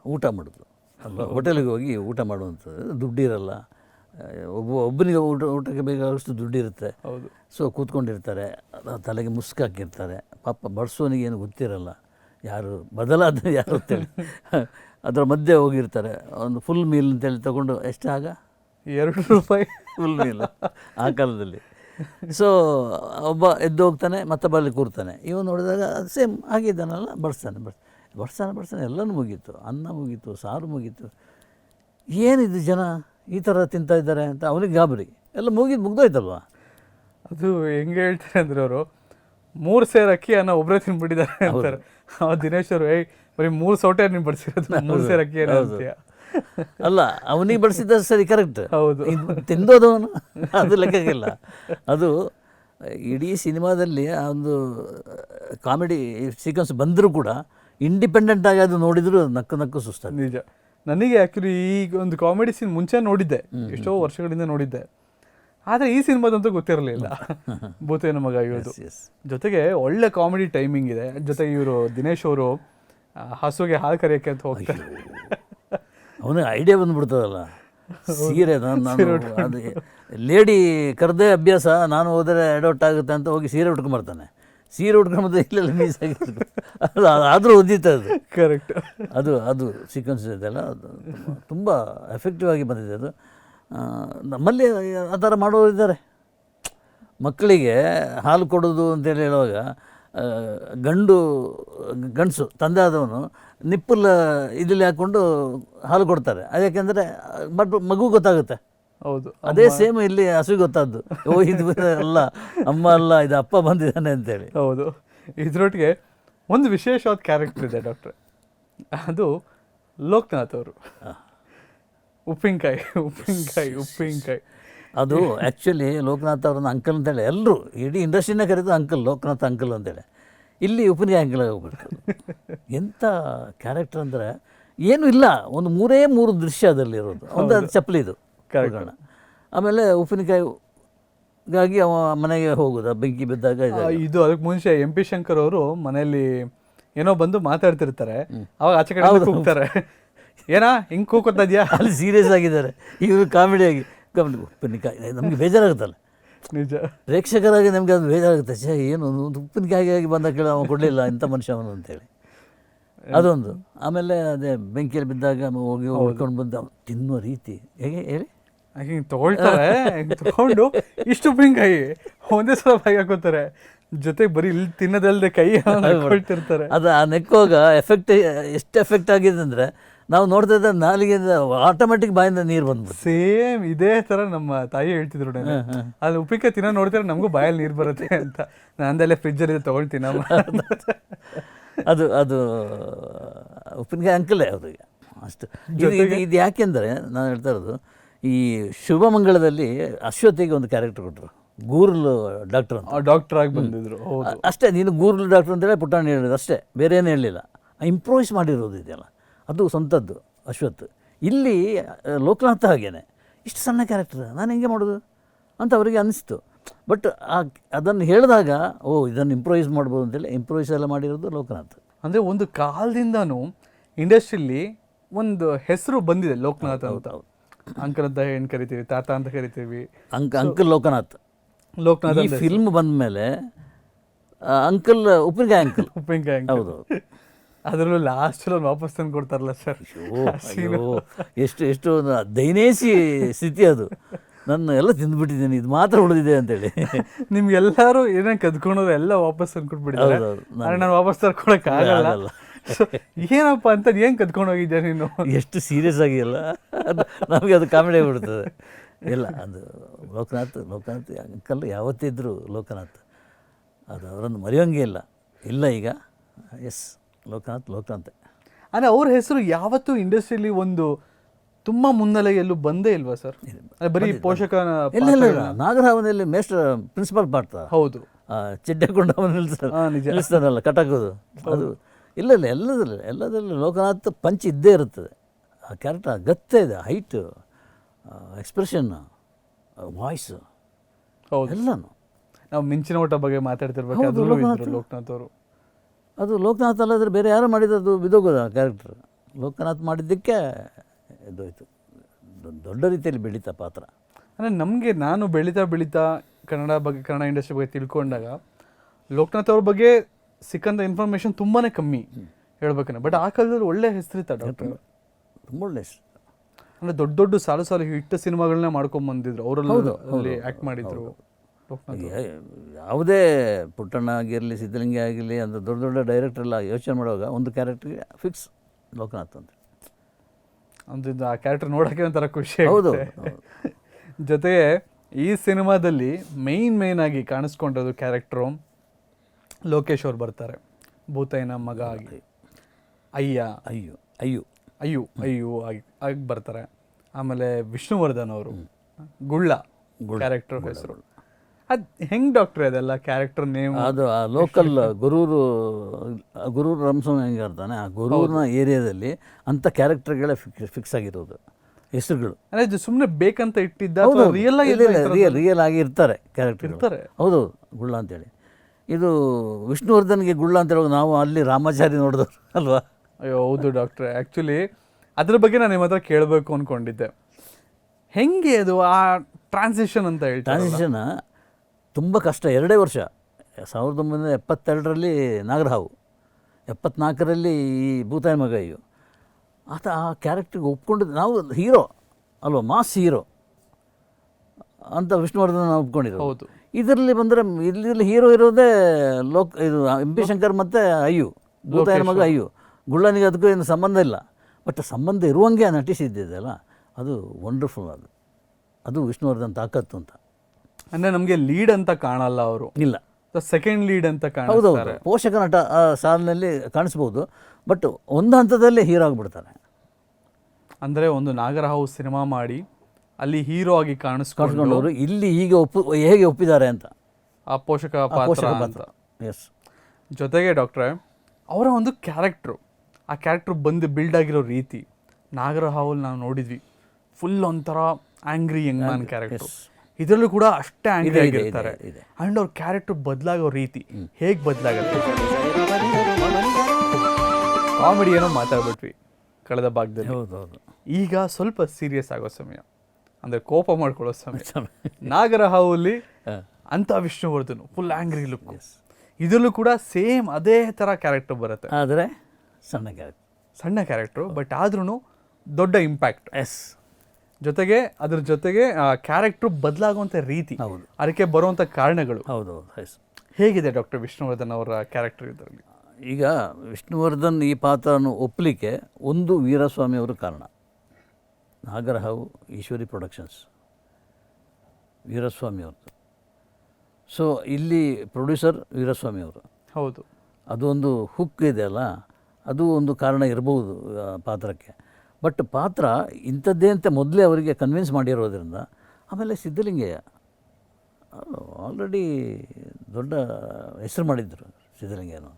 ಊಟ ಮಾಡೋದು. ಹೋಟೆಲ್ಗೆ ಹೋಟೆಲಿಗೆ ಹೋಗಿ ಊಟ ಮಾಡುವಂಥದ್ದು. ದುಡ್ಡಿರಲ್ಲ. ಒಬ್ಬ ಒಬ್ಬನಿಗೆ ಊಟ ಊಟಕ್ಕೆ ಬೇಕಾದಷ್ಟು ದುಡ್ಡಿರುತ್ತೆ. ಹೌದು. ಸೊ ಕೂತ್ಕೊಂಡಿರ್ತಾರೆ. ತಲೆಗೆ ಮುಸ್ಕಾಕಿರ್ತಾರೆ ಪಾಪ ಬಡಿಸೋನಿಗೆ ಏನು ಗೊತ್ತಿರಲ್ಲ. ಯಾರು ಬದಲಾದ <laughs> ಯಾರು ಅಂತೇಳಿ. ಅದರ ಮಧ್ಯೆ ಹೋಗಿರ್ತಾರೆ. ಒಂದು ಫುಲ್ ಮೀಲ್ ಅಂತೇಳಿ ತಗೊಂಡು ಆಗ ಎರಡು ರೂಪಾಯಿ. ಫುಲ್ ಮೀಲ್ ಆ ಕಾಲದಲ್ಲಿ. ಸೊ ಒಬ್ಬ ಎದ್ದು ಹೋಗ್ತಾನೆ ಮತ್ತೊಬ್ಬ ಅಲ್ಲಿ ಕೂರ್ತಾನೆ. ಇವನು ನೋಡಿದಾಗ ಸೇಮ್ ಆಗಿದ್ದಾನಲ್ಲ ಬಡಿಸ್ತಾನೆ ಬಡ್ಸ್ ಬಡಿಸ್ತಾನೆ ಬಡಿಸ್ತಾನೆ ಎಲ್ಲನೂ ಮುಗೀತು. ಅನ್ನ ಮುಗೀತು ಸಾರು ಮುಗೀತು. ಏನಿದು ಜನ? ಈ ಥರ ತಿಂತಾ ಇದ್ದಾರೆ ಅಂತ ಅವನಿಗೆ ಗಾಬರಿ. ಎಲ್ಲ ಮುಗಿದು ಮುಗ್ದೋಯ್ತಲ್ವ? ಅದು ಹೆಂಗೆ ಹೇಳ್ತಾರೆ ಅಂದ್ರೆ ಅವರು ಮೂರು ಸೇರ್ ಅಕ್ಕಿ ಅನ್ನ ಒಬ್ಬರೇ ತಿನ್ಬಿಟ್ಟಿದ್ದಾರೆ ಅಂತಾರೆ. ದಿನೇಶ್ ಅವರು ಏಯ್ ಬರೀ ಮೂರು ಸೌಟೆ ನೀನು ಬಡಿಸಿರೋದು ಮೂರು ಸೇರ್ ಅಕ್ಕಿ ಏನೋ ಅಲ್ಲ ಅವನಿಗೆ ಬಳಸಿದ್ದ ಸರಿ ಕರೆಕ್ಟ್ ಹೌದು. ತಿಂದೋದವನು ಅದು ಲೆಕ್ಕಕ್ಕಿಲ್ಲ. ಅದು ಇಡೀ ಸಿನಿಮಾದಲ್ಲಿ ಆ ಒಂದು ಕಾಮಿಡಿ ಸೀಕ್ವೆನ್ಸ್ ಬಂದರೂ ಕೂಡ ಇಂಡಿಪೆಂಡೆಂಟ್ ಆಗಿ ಅದು ನೋಡಿದ್ರು ನಕ್ಕು ನಕ್ಕು ಸುಸ್ತ ನಿಜ. ನನಗೆ ಆ್ಯಕ್ಚುಲಿ ಈಗ ಒಂದು ಕಾಮಿಡಿ ಸೀನ್ ಮುಂಚೆ ನೋಡಿದ್ದೆ. ಎಷ್ಟೋ ವರ್ಷಗಳಿಂದ ನೋಡಿದ್ದೆ. ಆದರೆ ಈ ಸಿನಿಮಾದಂತೂ ಗೊತ್ತಿರಲಿಲ್ಲ. <laughs> ಭೂತೇನ ಮಗ ಇರೋದು ಎಸ್ ಜೊತೆಗೆ ಒಳ್ಳೆ ಕಾಮಿಡಿ ಟೈಮಿಂಗ್ ಇದೆ. ಜೊತೆಗೆ ಇವರು ದಿನೇಶ್ ಅವರು ಹಸುಗೆ ಹಾಲು ಕರೆಯೋಕ್ಕೆ ಅಂತ ಹೋಗ್ತಾರೆ. ಅವನಿಗೆ ಐಡಿಯಾ ಬಂದುಬಿಡ್ತದಲ್ಲ. ಸೀರೆ ನಾನು ನಾನು ಅದು. ಲೇಡಿ ಕರೆದೇ ಅಭ್ಯಾಸ ನಾನು ಹೋದರೆ ಅಡಾಪ್ಟ್ ಆಗುತ್ತೆ ಅಂತ ಹೋಗಿ ಸೀರೆ ಉಟ್ಕೊಂಬರ್ತಾನೆ ಸೀರೆ ಉಟ್ಕೊಂಬಂದು ಇಲ್ಲೆಲ್ಲ ಮೀಸಾಗಿ ಅದು ಆದರೂ ಒದ್ದಿತ್ತು ಅದು. ಕರೆಕ್ಟ್ ಅದು ಅದು ಸೀಕ್ವೆನ್ಸ್ ಇದೆಲ್ಲ ಅದು ತುಂಬ ಎಫೆಕ್ಟಿವ್ ಆಗಿ ಬಂದಿದೆ ಅದು. ನಮ್ಮಲ್ಲಿ ಆ ಥರ ಮಾಡೋರು ಇದ್ದಾರೆ. ಮಕ್ಕಳಿಗೆ ಹಾಲು ಕೊಡೋದು ಅಂತೇಳಿ ಹೇಳುವಾಗ ಗಂಡು ಗಂಡಸು ತಂದೆ ಆದವನು ನಿಪ್ಪಲ್ ಇದರಲ್ಲಿ ಹಾಕ್ಕೊಂಡು ಹಾಲು ಕೊಡ್ತಾರೆ. ಯಾಕೆಂದರೆ ಬಟ್ ಮಗು ಗೊತ್ತಾಗುತ್ತೆ. ಹೌದು. ಅದೇ ಸೇಮ್ ಇಲ್ಲಿ ಹಸು ಗೊತ್ತಾದ್ದು. ಓ ಇದು ಅಲ್ಲ ಅಮ್ಮ ಅಲ್ಲ ಇದು ಅಪ್ಪ ಬಂದಿದ್ದಾನೆ ಅಂತೇಳಿ. ಹೌದು. ಇದರೊಟ್ಟಿಗೆ ಒಂದು ವಿಶೇಷವಾದ ಕ್ಯಾರೆಕ್ಟರ್ ಇದೆ ಡಾಕ್ಟ್ರೆ ಅದು ಲೋಕನಾಥ್ ಅವರು. ಉಪ್ಪಿನಕಾಯಿ ಉಪ್ಪಿನಕಾಯಿ ಉಪ್ಪಿನಕಾಯಿ. ಅದು ಆ್ಯಕ್ಚುಲಿ ಲೋಕನಾಥ್ ಅವ್ರನ್ನ ಅಂಕಲ್ ಅಂತೇಳಿ. ಎಲ್ಲರೂ ಇಡೀ ಇಂಡಸ್ಟ್ರಿನೇ ಕರೆದು ಅಂಕಲ್ ಲೋಕನಾಥ್ ಅಂಕಲ್ ಅಂತೇಳಿ. ಇಲ್ಲಿ ಉಪ್ಪಿನಕಾಯಿ ಅಂಕಲ್ ಹೋಗ್ಬಿಟ್ಟು ಎಂಥ ಕ್ಯಾರೆಕ್ಟರ್ ಅಂದರೆ ಏನೂ ಇಲ್ಲ ಒಂದು ಮೂರೇ ಮೂರು ದೃಶ್ಯ ಅದರಲ್ಲಿರೋದು. ಒಂದು ಅದು ಚಪ್ಪಲಿದು ಕಾರಣ ಆಮೇಲೆ ಉಪ್ಪಿನಕಾಯಿಗಾಗಿ ಅವ ಮನೆಗೆ ಹೋಗೋದು ಬೆಂಕಿ ಬಿದ್ದಾಗ ಇದು ಇದು ಅದಕ್ಕೆ ಮುಂಚೆ ಎಂ ಪಿ ಶಂಕರ್ ಅವರು ಮನೆಯಲ್ಲಿ ಏನೋ ಬಂದು ಮಾತಾಡ್ತಿರ್ತಾರೆ. ಅವಾಗ ಆಚೆ ಕಡೆ ಹೋಗ್ತಾರೆ ಏನಾ ಹಿಂಗೆ ಕೂಕೋತಾ ಇದೆಯಾ? ಅಲ್ಲಿ ಸೀರಿಯಸ್ ಆಗಿದ್ದಾರೆ. ಇವರು ಕಾಮಿಡಿಯಾಗಿ ಗಮನ ಉಪ್ಪಿನಕಾಯಿ ನಮಗೆ ಬೇಜಾರಾಗುತ್ತಲ್ಲ. ನಿಜ. ಪ್ರೇಕ್ಷಕರಾಗಿ ನಮಗೆ ಅದು ಬೇಜಾರಾಗುತ್ತೆ ಛೇ ಏನು ಒಂದು ಉಪ್ಪಿನಕಾಯಿಗಾಗಿ ಬಂದ ಕೇಳ ಅವನು ಕೊಡಲಿಲ್ಲ ಇಂಥ ಮನುಷ್ಯ ಅವನು ಅಂತೇಳಿ. ಅದೊಂದು. ಆಮೇಲೆ ಅದೇ ಬೆಂಕಿಯಲ್ಲಿ ಬಿದ್ದಾಗ ಹೋಗಿ ಹೊಡ್ಕೊಂಡು ಬಂದು ಅವ್ನು ತಿನ್ನುವ ರೀತಿ. ಹೇಗೆ ಹೇಳಿ? ಹಿಂಗೆ ತಗೊಳ್ತಾರೆ. ಹಿಂಗ್ ತಗೊಂಡು ಇಷ್ಟು ಉಪ್ಪಿನಕಾಯಿ ಒಂದೇ ಸಲ ಬಾಯಿ ಹಾಕೋತಾರೆ. ಜೊತೆಗೆ ಬರೀ ಇಲ್ಲಿ ತಿನ್ನೋದಲ್ಲದೆ ಕೈ ಹಾಕೊಳ್ತಿರ್ತಾರೆ. ಅದು ಆ ನೆಕ್ಕೋಗ ಎಫೆಕ್ಟ್ ಎಷ್ಟು ಎಫೆಕ್ಟ್ ಆಗಿದೆ ಅಂದರೆ ನಾವು ನೋಡ್ತಾ ಇದ್ದ ನಾಲಿಗೆಯಿಂದ ಆಟೋಮೆಟಿಕ್ ಬಾಯಿಂದ ನೀರು ಬಂದ್ಬಿಡ್ತು. ಸೇಮ್ ಇದೇ ತರ ನಮ್ಮ ತಾಯಿ ಹೇಳ್ತಿದ್ರು ನಾನು ಅಲ್ಲಿ ಉಪ್ಪಿನಕಾಯಿ ತಿನ್ನೋ ನೋಡ್ತಾರೆ ನಮಗೂ ಬಾಯಲ್ಲಿ ನೀರು ಬರುತ್ತೆ ಅಂತ. ನಂದಲ್ಲೇ ಫ್ರಿಜ್ಜಲ್ಲಿ ತೊಗೊಳ್ತೀನಿ ನಮ್ಮ ಅದು ಅದು ಉಪ್ಪಿನಕಾಯಿ ಅಂಕಲೇ ಅವ್ರಿಗೆ ಅಷ್ಟು. ಇದು ಯಾಕೆಂದರೆ ನಾನು ಹೇಳ್ತಾ ಇರೋದು ಈ ಶುಭಮಂಗಳದಲ್ಲಿ ಅಶ್ವತಿಗೆ ಒಂದು ಕ್ಯಾರೆಕ್ಟರ್ ಕೊಟ್ಟರು ಗೂರ್ಲು ಡಾಕ್ಟರ್ ಅಂತ. ಡಾಕ್ಟರ್ ಆಗಿ ಬಂದಿದ್ರು ಅಷ್ಟೇ ನೀನು ಗೂರ್ಲು ಡಾಕ್ಟರ್ ಅಂತೇಳಿ ಪುಟಾಣಿ ಹೇಳಿದ್ರು ಅಷ್ಟೇ ಬೇರೆ ಏನು ಹೇಳಲಿಲ್ಲ ಇಂಪ್ರೂವೈಸ್ ಮಾಡಿರೋದು ಇದೆಯಲ್ಲ. ಅದು ಸ್ವಂತದ್ದು ಅಶ್ವತ್ ಇಲ್ಲಿ ಲೋಕನಾಥ ಹಾಗೇನೆ. ಇಷ್ಟು ಸಣ್ಣ ಕ್ಯಾರೆಕ್ಟರ್ ನಾನು ಹೆಂಗೆ ಮಾಡೋದು? ಅಂತ ಅವರಿಗೆ ಅನಿಸ್ತು. ಬಟ್ ಆ ಅದನ್ನು ಹೇಳಿದಾಗ ಓ ಇದನ್ನು ಇಂಪ್ರೂವೈಸ್ ಮಾಡ್ಬೋದು ಅಂತೇಳಿ ಇಂಪ್ರೂವೈಸ್ ಎಲ್ಲ ಮಾಡಿರೋದು ಲೋಕನಾಥ್. ಅಂದರೆ ಒಂದು ಕಾಲದಿಂದನೂ ಇಂಡಸ್ಟ್ರಿಲಿ ಒಂದು ಹೆಸರು ಬಂದಿದೆ ಲೋಕನಾಥ್ ಅಂತ. ಅಂಕಲ್ ಅಂತ ಏನ್ ಕರಿತೀವಿ ತಾತ ಅಂತ ಕರಿತೀವಿ. ಅಂಕ ಅಂಕಲ್ ಲೋಕನಾಥ್. ಲೋಕನಾಥ್ ಈ ಫಿಲ್ಮ್ ಬಂದ ಮೇಲೆ ಅಂಕಲ್ ಉಪ್ಪಿನಕಾಯಿ ಅಂಕಲ್. <laughs> ಉಪ್ಪಿನಕಾಯಿ ಅಂಕಲ್. ಹೌದು. ಅದ್ರಲ್ಲೂ ಲಾಸ್ಟ್ ಅಲ್ಲಿ ವಾಪಸ್ ತಂದು ಕೊಡ್ತಾರಲ್ಲ ಸರ್ ಅಯ್ಯೋ ಎಷ್ಟು ಎಷ್ಟು ಒಂದು ದೈನೇಸಿ ಸ್ಥಿತಿ ಅದು. ನನ್ನ ಎಲ್ಲ ತಿಂದ್ಬಿಟ್ಟಿದ್ದೀನಿ ಇದು ಮಾತ್ರ ಉಳಿದಿದೆ ಅಂತೇಳಿ. ನಿಮ್ಗೆಲ್ಲರೂ ಏನೇ ಕದ್ಕೊಂಡೋದ್ರೆ ಎಲ್ಲ ವಾಪಸ್ ತಂದು ಕೊಟ್ಬಿಟ್ಟಿದ್ದಾರೆ. ನಾನು ವಾಪಸ್ ತರ್ಕೊಳಕ್ ಆಗಲ್ಲ. ಆಗಲ್ಲ. ಏನಪ್ಪ ಅಂತ ಏನು ಕದ್ಕೊಂಡು ಹೋಗಿದ್ದೆ ನೀನು? ಎಷ್ಟು ಸೀರಿಯಸ್ ಆಗಿಲ್ಲ ಅಲ್ಲ ನಮಗೆ ಅದು ಕಾಮಿಡಿ ಆಗಿಬಿಡ್ತದೆ. ಇಲ್ಲ ಅದು ಲೋಕನಾಥ್ ಲೋಕನಾಥ್ ಅಂಕಲ್ ಯಾವತ್ತಿದ್ದರು ಲೋಕನಾಥ್. ಅದು ಅವರನ್ನು ಮರೆಯೋಂಗೆ ಇಲ್ಲ. ಇಲ್ಲ ಈಗ. ಎಸ್ ಲೋಕನಾಥ್ ಲೋಕನಾಥ್. ಅಂದರೆ ಅವ್ರ ಹೆಸರು ಯಾವತ್ತೂ ಇಂಡಸ್ಟ್ರಿಯಲ್ಲಿ ಒಂದು ತುಂಬಾ ಮುನ್ನೆಲೆಯಲ್ಲೂ ಬಂದೇ ಇಲ್ವಾ ಸರ್? ಬರೀ ಪೋಷಕ ಇಲ್ಲ ಇಲ್ಲ ಇಲ್ಲ. ನಾಗರಾವನಲ್ಲಿ ಮೇಸ್ಟರ್ ಪ್ರಿನ್ಸಿಪಲ್ ಪಾಡ್ತಾರೆ ಹೌದು. ಚಿಡ್ಡೆ ಕೊಂಡು ಅವನು. ನಿಲ್ಲಿಸ್ತಾನಲ್ಲ ಕಟಕೋದು ಅದು ಇಲ್ಲ ಇಲ್ಲ ಎಲ್ಲದರಲ್ಲಿ ಎಲ್ಲದರಲ್ಲಿ ಲೋಕನಾಥ್ ಪಂಚ್ ಇದ್ದೇ ಇರುತ್ತದೆ ಆ ಕ್ಯಾರೆಕ್ಟರ್ ಗತ್ತೆ ಇದೆ ಹೈಟ್ ಎಕ್ಸ್ಪ್ರೆಷನ್ ವಾಯ್ಸು ಹೌದು. ಎಲ್ಲನೂ. ನಾವು ಮಿಂಚಿನ ಊಟ ಬಗ್ಗೆ ಮಾತಾಡ್ತಿರ್ಬೇಕು ಲೋಕನಾಥ್ ಅವರು. ಅದು ಲೋಕನಾಥ್ ಅಲ್ಲದ್ರೆ ಬೇರೆ ಯಾರು ಮಾಡಿದ್ದು ಆ ಕ್ಯಾರೆಕ್ಟರ್ ಲೋಕನಾಥ್ ಮಾಡಿದ್ದಕ್ಕೆ ಇದೋಯ್ತು ದೊಡ್ಡ ರೀತಿಯಲ್ಲಿ ಬೆಳೀತ ಪಾತ್ರ. ಅಂದರೆ ನಮಗೆ ನಾನು ಬೆಳೀತಾ ಬೆಳೀತಾ ಕನ್ನಡ ಬಗ್ಗೆ ಕನ್ನಡ ಇಂಡಸ್ಟ್ರಿ ಬಗ್ಗೆ ತಿಳ್ಕೊಂಡಾಗ ಲೋಕನಾಥ್ ಅವ್ರ ಬಗ್ಗೆ ಸಿಕ್ಕಂಥ ಇನ್ಫಾರ್ಮೇಷನ್ ತುಂಬಾ ಕಮ್ಮಿ ಹೇಳ್ಬೇಕಂದ್ರೆ. ಬಟ್ ಆ ಕಾಲದಲ್ಲಿ ಒಳ್ಳೆ ಹೆಸರಿತ್ತ ಡಾಕ್ಟರ್ ತುಂಬ ಒಳ್ಳೆ ಹೆಸರು. ಅಂದರೆ ದೊಡ್ಡ ದೊಡ್ಡ ಸಾಲು ಸಾಲು ಹಿಟ್ಟು ಸಿನಿಮಾಗಳನ್ನ ಮಾಡ್ಕೊಂಡ್ಬಂದಿದ್ರು ಅವರಲ್ಲಿ ಅಲ್ಲಿ ಆ್ಯಕ್ಟ್ ಮಾಡಿದ್ರು. ಯಾವುದೇ ಪುಟ್ಟಣ್ಣ ಆಗಿರಲಿ ಸಿದ್ಧಲಿಂಗಿ ಆಗಿರಲಿ ಅಂತ ದೊಡ್ಡ ದೊಡ್ಡ ಡೈರೆಕ್ಟರ್ ಎಲ್ಲ ಯೋಚನೆ ಮಾಡುವಾಗ ಒಂದು ಕ್ಯಾರೆಕ್ಟ್ರಿಗೆ ಫಿಕ್ಸ್ ಲೋಕನಾಥ್ ಅಂತ. ಅಂದ್ರೆ ಆ ಕ್ಯಾರೆಕ್ಟರ್ ನೋಡೋಕ್ಕೆ ಒಂಥರ ಖುಷಿ ಹೌದು, <laughs> ಜೊತೆಗೆ ಈ ಸಿನಿಮಾದಲ್ಲಿ ಮೇಯ್ನ್ ಮೇಯ್ನ್ ಆಗಿ ಕಾಣಿಸ್ಕೊಂಡಿರೋದು ಕ್ಯಾರೆಕ್ಟ್ರು ಲೋಕೇಶ್ ಅವ್ರು ಬರ್ತಾರೆ. ಭೂತಯ್ಯನ ಮಗ ಆಗಿ. ಅಯ್ಯ. ಅಯ್ಯೋ. ಅಯ್ಯೋ ಅಯ್ಯೋ. ಅಯ್ಯೋ ಆಗಿ ಆಗಿ ಬರ್ತಾರೆ. ಆಮೇಲೆ ವಿಷ್ಣುವರ್ಧನ್ ಅವರು. ಗುಳ್ಳ ಕ್ಯಾರೆಕ್ಟರ್ ಹೆಸರು. ಅದ್ ಹೆಂಗ್ ಡಾಕ್ಟರ್ ಅದೆಲ್ಲ ಕ್ಯಾರೆಕ್ಟರ್ ನೇಮ್ ಅದು ಆ ಲೋಕಲ್ ಗುರೂರು ಗುರೂರು ರಂಸ್ವಾಮಿ ಹೆಂಗೆ ಇರ್ತಾನೆ ಆ ಗುರೂರಿನ ಏರಿಯಾದಲ್ಲಿ ಅಂಥ ಕ್ಯಾರೆಕ್ಟರ್ಗಳೇ ಫಿಕ್ಸ್ ಫಿಕ್ಸ್ ಆಗಿರೋದು ಹೆಸರುಗಳು. ಅಂದ್ರೆ ಇದು ಸುಮ್ಮನೆ ಬೇಕಂತ ಇಟ್ಟಿದ್ದ ರಿಯಲ್ ಆಗಿ ರಿಯಲ್ ರಿಯಲ್ ಆಗಿ ಇರ್ತಾರೆ ಕ್ಯಾರೆಕ್ಟರ್ ಇರ್ತಾರೆ. ಹೌದು ಗುಳ್ಳ ಅಂತೇಳಿ. ಇದು ವಿಷ್ಣುವರ್ಧನ್ಗೆ ಗುಳ್ಳ ಅಂತ ಹೇಳುವಾಗ ನಾವು ಅಲ್ಲಿ ರಾಮಾಚಾರಿ ನೋಡಿದವ್ರು <laughs> ಅಲ್ವಾ? ಅಯ್ಯೋ ಹೌದು ಡಾಕ್ಟ್ರೆ ಆ್ಯಕ್ಚುಲಿ ಅದ್ರ ಬಗ್ಗೆ ನಾನು ನಿಮ್ಮ ಹತ್ರ ಕೇಳಬೇಕು ಅಂದ್ಕೊಂಡಿದ್ದೆ ಹೆಂಗೆ ಅದು ಆ ಟ್ರಾನ್ಸಿಷನ್ ಅಂತ ಹೇಳಿ ಟ್ರಾನ್ಸಿಷನ್ ತುಂಬ ಕಷ್ಟ ಎರಡೇ ವರ್ಷ. ಸಾವಿರದ ಒಂಬೈನೂರ ಎಪ್ಪತ್ತೆರಡರಲ್ಲಿ ನಾಗರಹಾವು ಎಪ್ಪತ್ನಾಲ್ಕರಲ್ಲಿ ಈ ಭೂತಾಯಿ ಮಗ ಇವು ಆತ ಆ ಕ್ಯಾರೆಕ್ಟ್ರಿಗೆ ಒಪ್ಕೊಂಡಿದ್ದು ನಾವು ಹೀರೋ ಅಲ್ವಾ ಮಾಸ್ ಹೀರೋ ಅಂತ ವಿಷ್ಣುವರ್ಧನ್ ನಾವು ಒಪ್ಕೊಂಡಿರೋದು. ಹೌದು. ಇದರಲ್ಲಿ ಬಂದರೆ ಇಲ್ಲಿ ಹೀರೋ ಇರೋದೇ ಲೋಕ್ ಇದು ಎಂ ಪಿ ಶಂಕರ್ ಮತ್ತು ಅಯ್ಯು ಭೂತಾಯಿ ಮಗ ಅಯ್ಯು. ಗುಳ್ಳನಿಗೆ ಅದಕ್ಕೂ ಏನು ಸಂಬಂಧ ಇಲ್ಲ. ಬಟ್ ಸಂಬಂಧ ಇರುವಂಗೆ ನಟಿಸಿದ್ದಲ್ಲ ಅದು ವಂಡರ್ಫುಲ್ ಅದು. ಅದು ವಿಷ್ಣುವರ್ಧನ್ ತಾಕತ್ತು ಅಂತ. ಅಂದ್ರೆ ನಮಗೆ ಲೀಡ್ ಅಂತ ಕಾಣಲ್ಲ ಅವರು. ಇಲ್ಲ. ಸೆಕೆಂಡ್ ಲೀಡ್ ಅಂತ ಹೌದೌದು. ಪೋಷಕ ನಟ ಸಾಲಿನಲ್ಲಿ ಕಾಣಿಸ್ಬೋದು. ಬಟ್ ಒಂದು ಹಂತದಲ್ಲೇ ಹೀರೋ ಆಗಿಬಿಡ್ತಾನೆ ಅಂದ್ರೆ ಒಂದು ನಾಗರಹಾವು ಸಿನಿಮಾ ಮಾಡಿ ಅಲ್ಲಿ ಹೀರೋ ಆಗಿ ಕಾಣಿಸ್ಕೊಂಡು ಕಾಣಿಸ್ಕೊಂಡವರು. ಇಲ್ಲಿ ಹೀಗೆ ಒಪ್ಪು ಹೇಗೆ ಒಪ್ಪಿದ್ದಾರೆ ಅಂತ. ಆ ಪೋಷಕ ಪಾತ್ರ ಅಂತ. ಎಸ್ ಜೊತೆಗೆ ಡಾಕ್ಟ್ರೆ ಅವರ ಒಂದು ಕ್ಯಾರೆಕ್ಟ್ರು ಆ ಕ್ಯಾರೆಕ್ಟ್ರ್ ಬಂದು ಬಿಲ್ಡ್ ಆಗಿರೋ ರೀತಿ ನಾಗರಹಾವಲ್ ನಾವು ನೋಡಿದ್ವಿ. ಫುಲ್ ಒಂಥರ ಆಂಗ್ರಿ ಯಂಗ್ ಮ್ಯಾನ್ ಕ್ಯಾರೆಕ್ಟರ್ ಇದರಲ್ಲೂ ಕೂಡ ಅಷ್ಟೇ ಆ್ಯಂಗ್ರಿ ಆಗಿರ್ತಾರೆ. ಅಂಡ್ ಅವ್ರ ಕ್ಯಾರೆಕ್ಟರ್ ಬದಲಾಗೋ ರೀತಿ ಹೇಗೆ ಬದಲಾಗುತ್ತೆ? ಕಾಮಿಡಿ ಏನೋ ಮಾತಾಡ್ಬಿಟ್ವಿ ಕಳೆದ ಭಾಗದಲ್ಲಿ. ಹೌದು ಹೌದು. ಈಗ ಸ್ವಲ್ಪ ಸೀರಿಯಸ್ ಆಗೋ ಸಮಯ. ಅಂದ್ರೆ ಕೋಪ ಮಾಡ್ಕೊಳ್ಳೋ ಸಮಯ. ನಾಗರಹಾವಲ್ಲಿ ಅಂತ ವಿಷ್ಣುವರ್ಧನ್ ಫುಲ್ ಆಂಗ್ರಿ ಲುಕ್ ಇದರಲ್ಲೂ ಕೂಡ ಸೇಮ್ ಅದೇ ತರ ಕ್ಯಾರೆಕ್ಟರ್ ಬರುತ್ತೆ. ಆದರೆ ಸಣ್ಣ ಕ್ಯಾರೆಕ್ಟರ್ ಸಣ್ಣ ಕ್ಯಾರೆಕ್ಟ್ರು ಬಟ್ ಆದ್ರೂ ದೊಡ್ಡ ಇಂಪ್ಯಾಕ್ಟ್ ಎಸ್ ಜೊತೆಗೆ ಅದ್ರ ಜೊತೆಗೆ ಕ್ಯಾರೆಕ್ಟರ್ ಬದಲಾಗುವಂತ ರೀತಿ ಹೌದು. ಅದಕ್ಕೆ ಬರುವಂತ ಕಾರಣಗಳು. ಹೌದು ಹೇಗಿದೆ ಡಾಕ್ಟರ್ ವಿಷ್ಣುವರ್ಧನ್ ಅವರ ಕ್ಯಾರೆಕ್ಟರ್ ಇದರಲ್ಲಿ? ಈಗ ವಿಷ್ಣುವರ್ಧನ್ ಈ ಪಾತ್ರವನ್ನು ಒಪ್ಪಲಿಕ್ಕೆ ಒಂದು ವೀರಸ್ವಾಮಿ ಅವರು ಕಾರಣ. ನಾಗರಹಾವು ಈಶ್ವರಿ ಪ್ರೊಡಕ್ಷನ್ಸ್ ವೀರಸ್ವಾಮಿ ಅವ್ರದ್ದು. ಸೊ ಇಲ್ಲಿ ಪ್ರೊಡ್ಯೂಸರ್ ವೀರಸ್ವಾಮಿ ಅವರು. ಹೌದು. ಅದು ಒಂದು ಹುಕ್ ಇದೆಯಲ್ಲ ಅದು ಒಂದು ಕಾರಣ ಇರಬಹುದು ಪಾತ್ರಕ್ಕೆ. ಬಟ್ ಪಾತ್ರ ಇಂಥದ್ದೇ ಅಂತ ಮೊದಲೇ ಅವರಿಗೆ ಕನ್ವಿನ್ಸ್ ಮಾಡಿರೋದ್ರಿಂದ ಆಮೇಲೆ ಸಿದ್ಧಲಿಂಗಯ್ಯ ಆಲ್ರೆಡಿ ದೊಡ್ಡ ಹೆಸರು ಮಾಡಿದ್ರು ಸಿದ್ಧಲಿಂಗಯ್ಯನು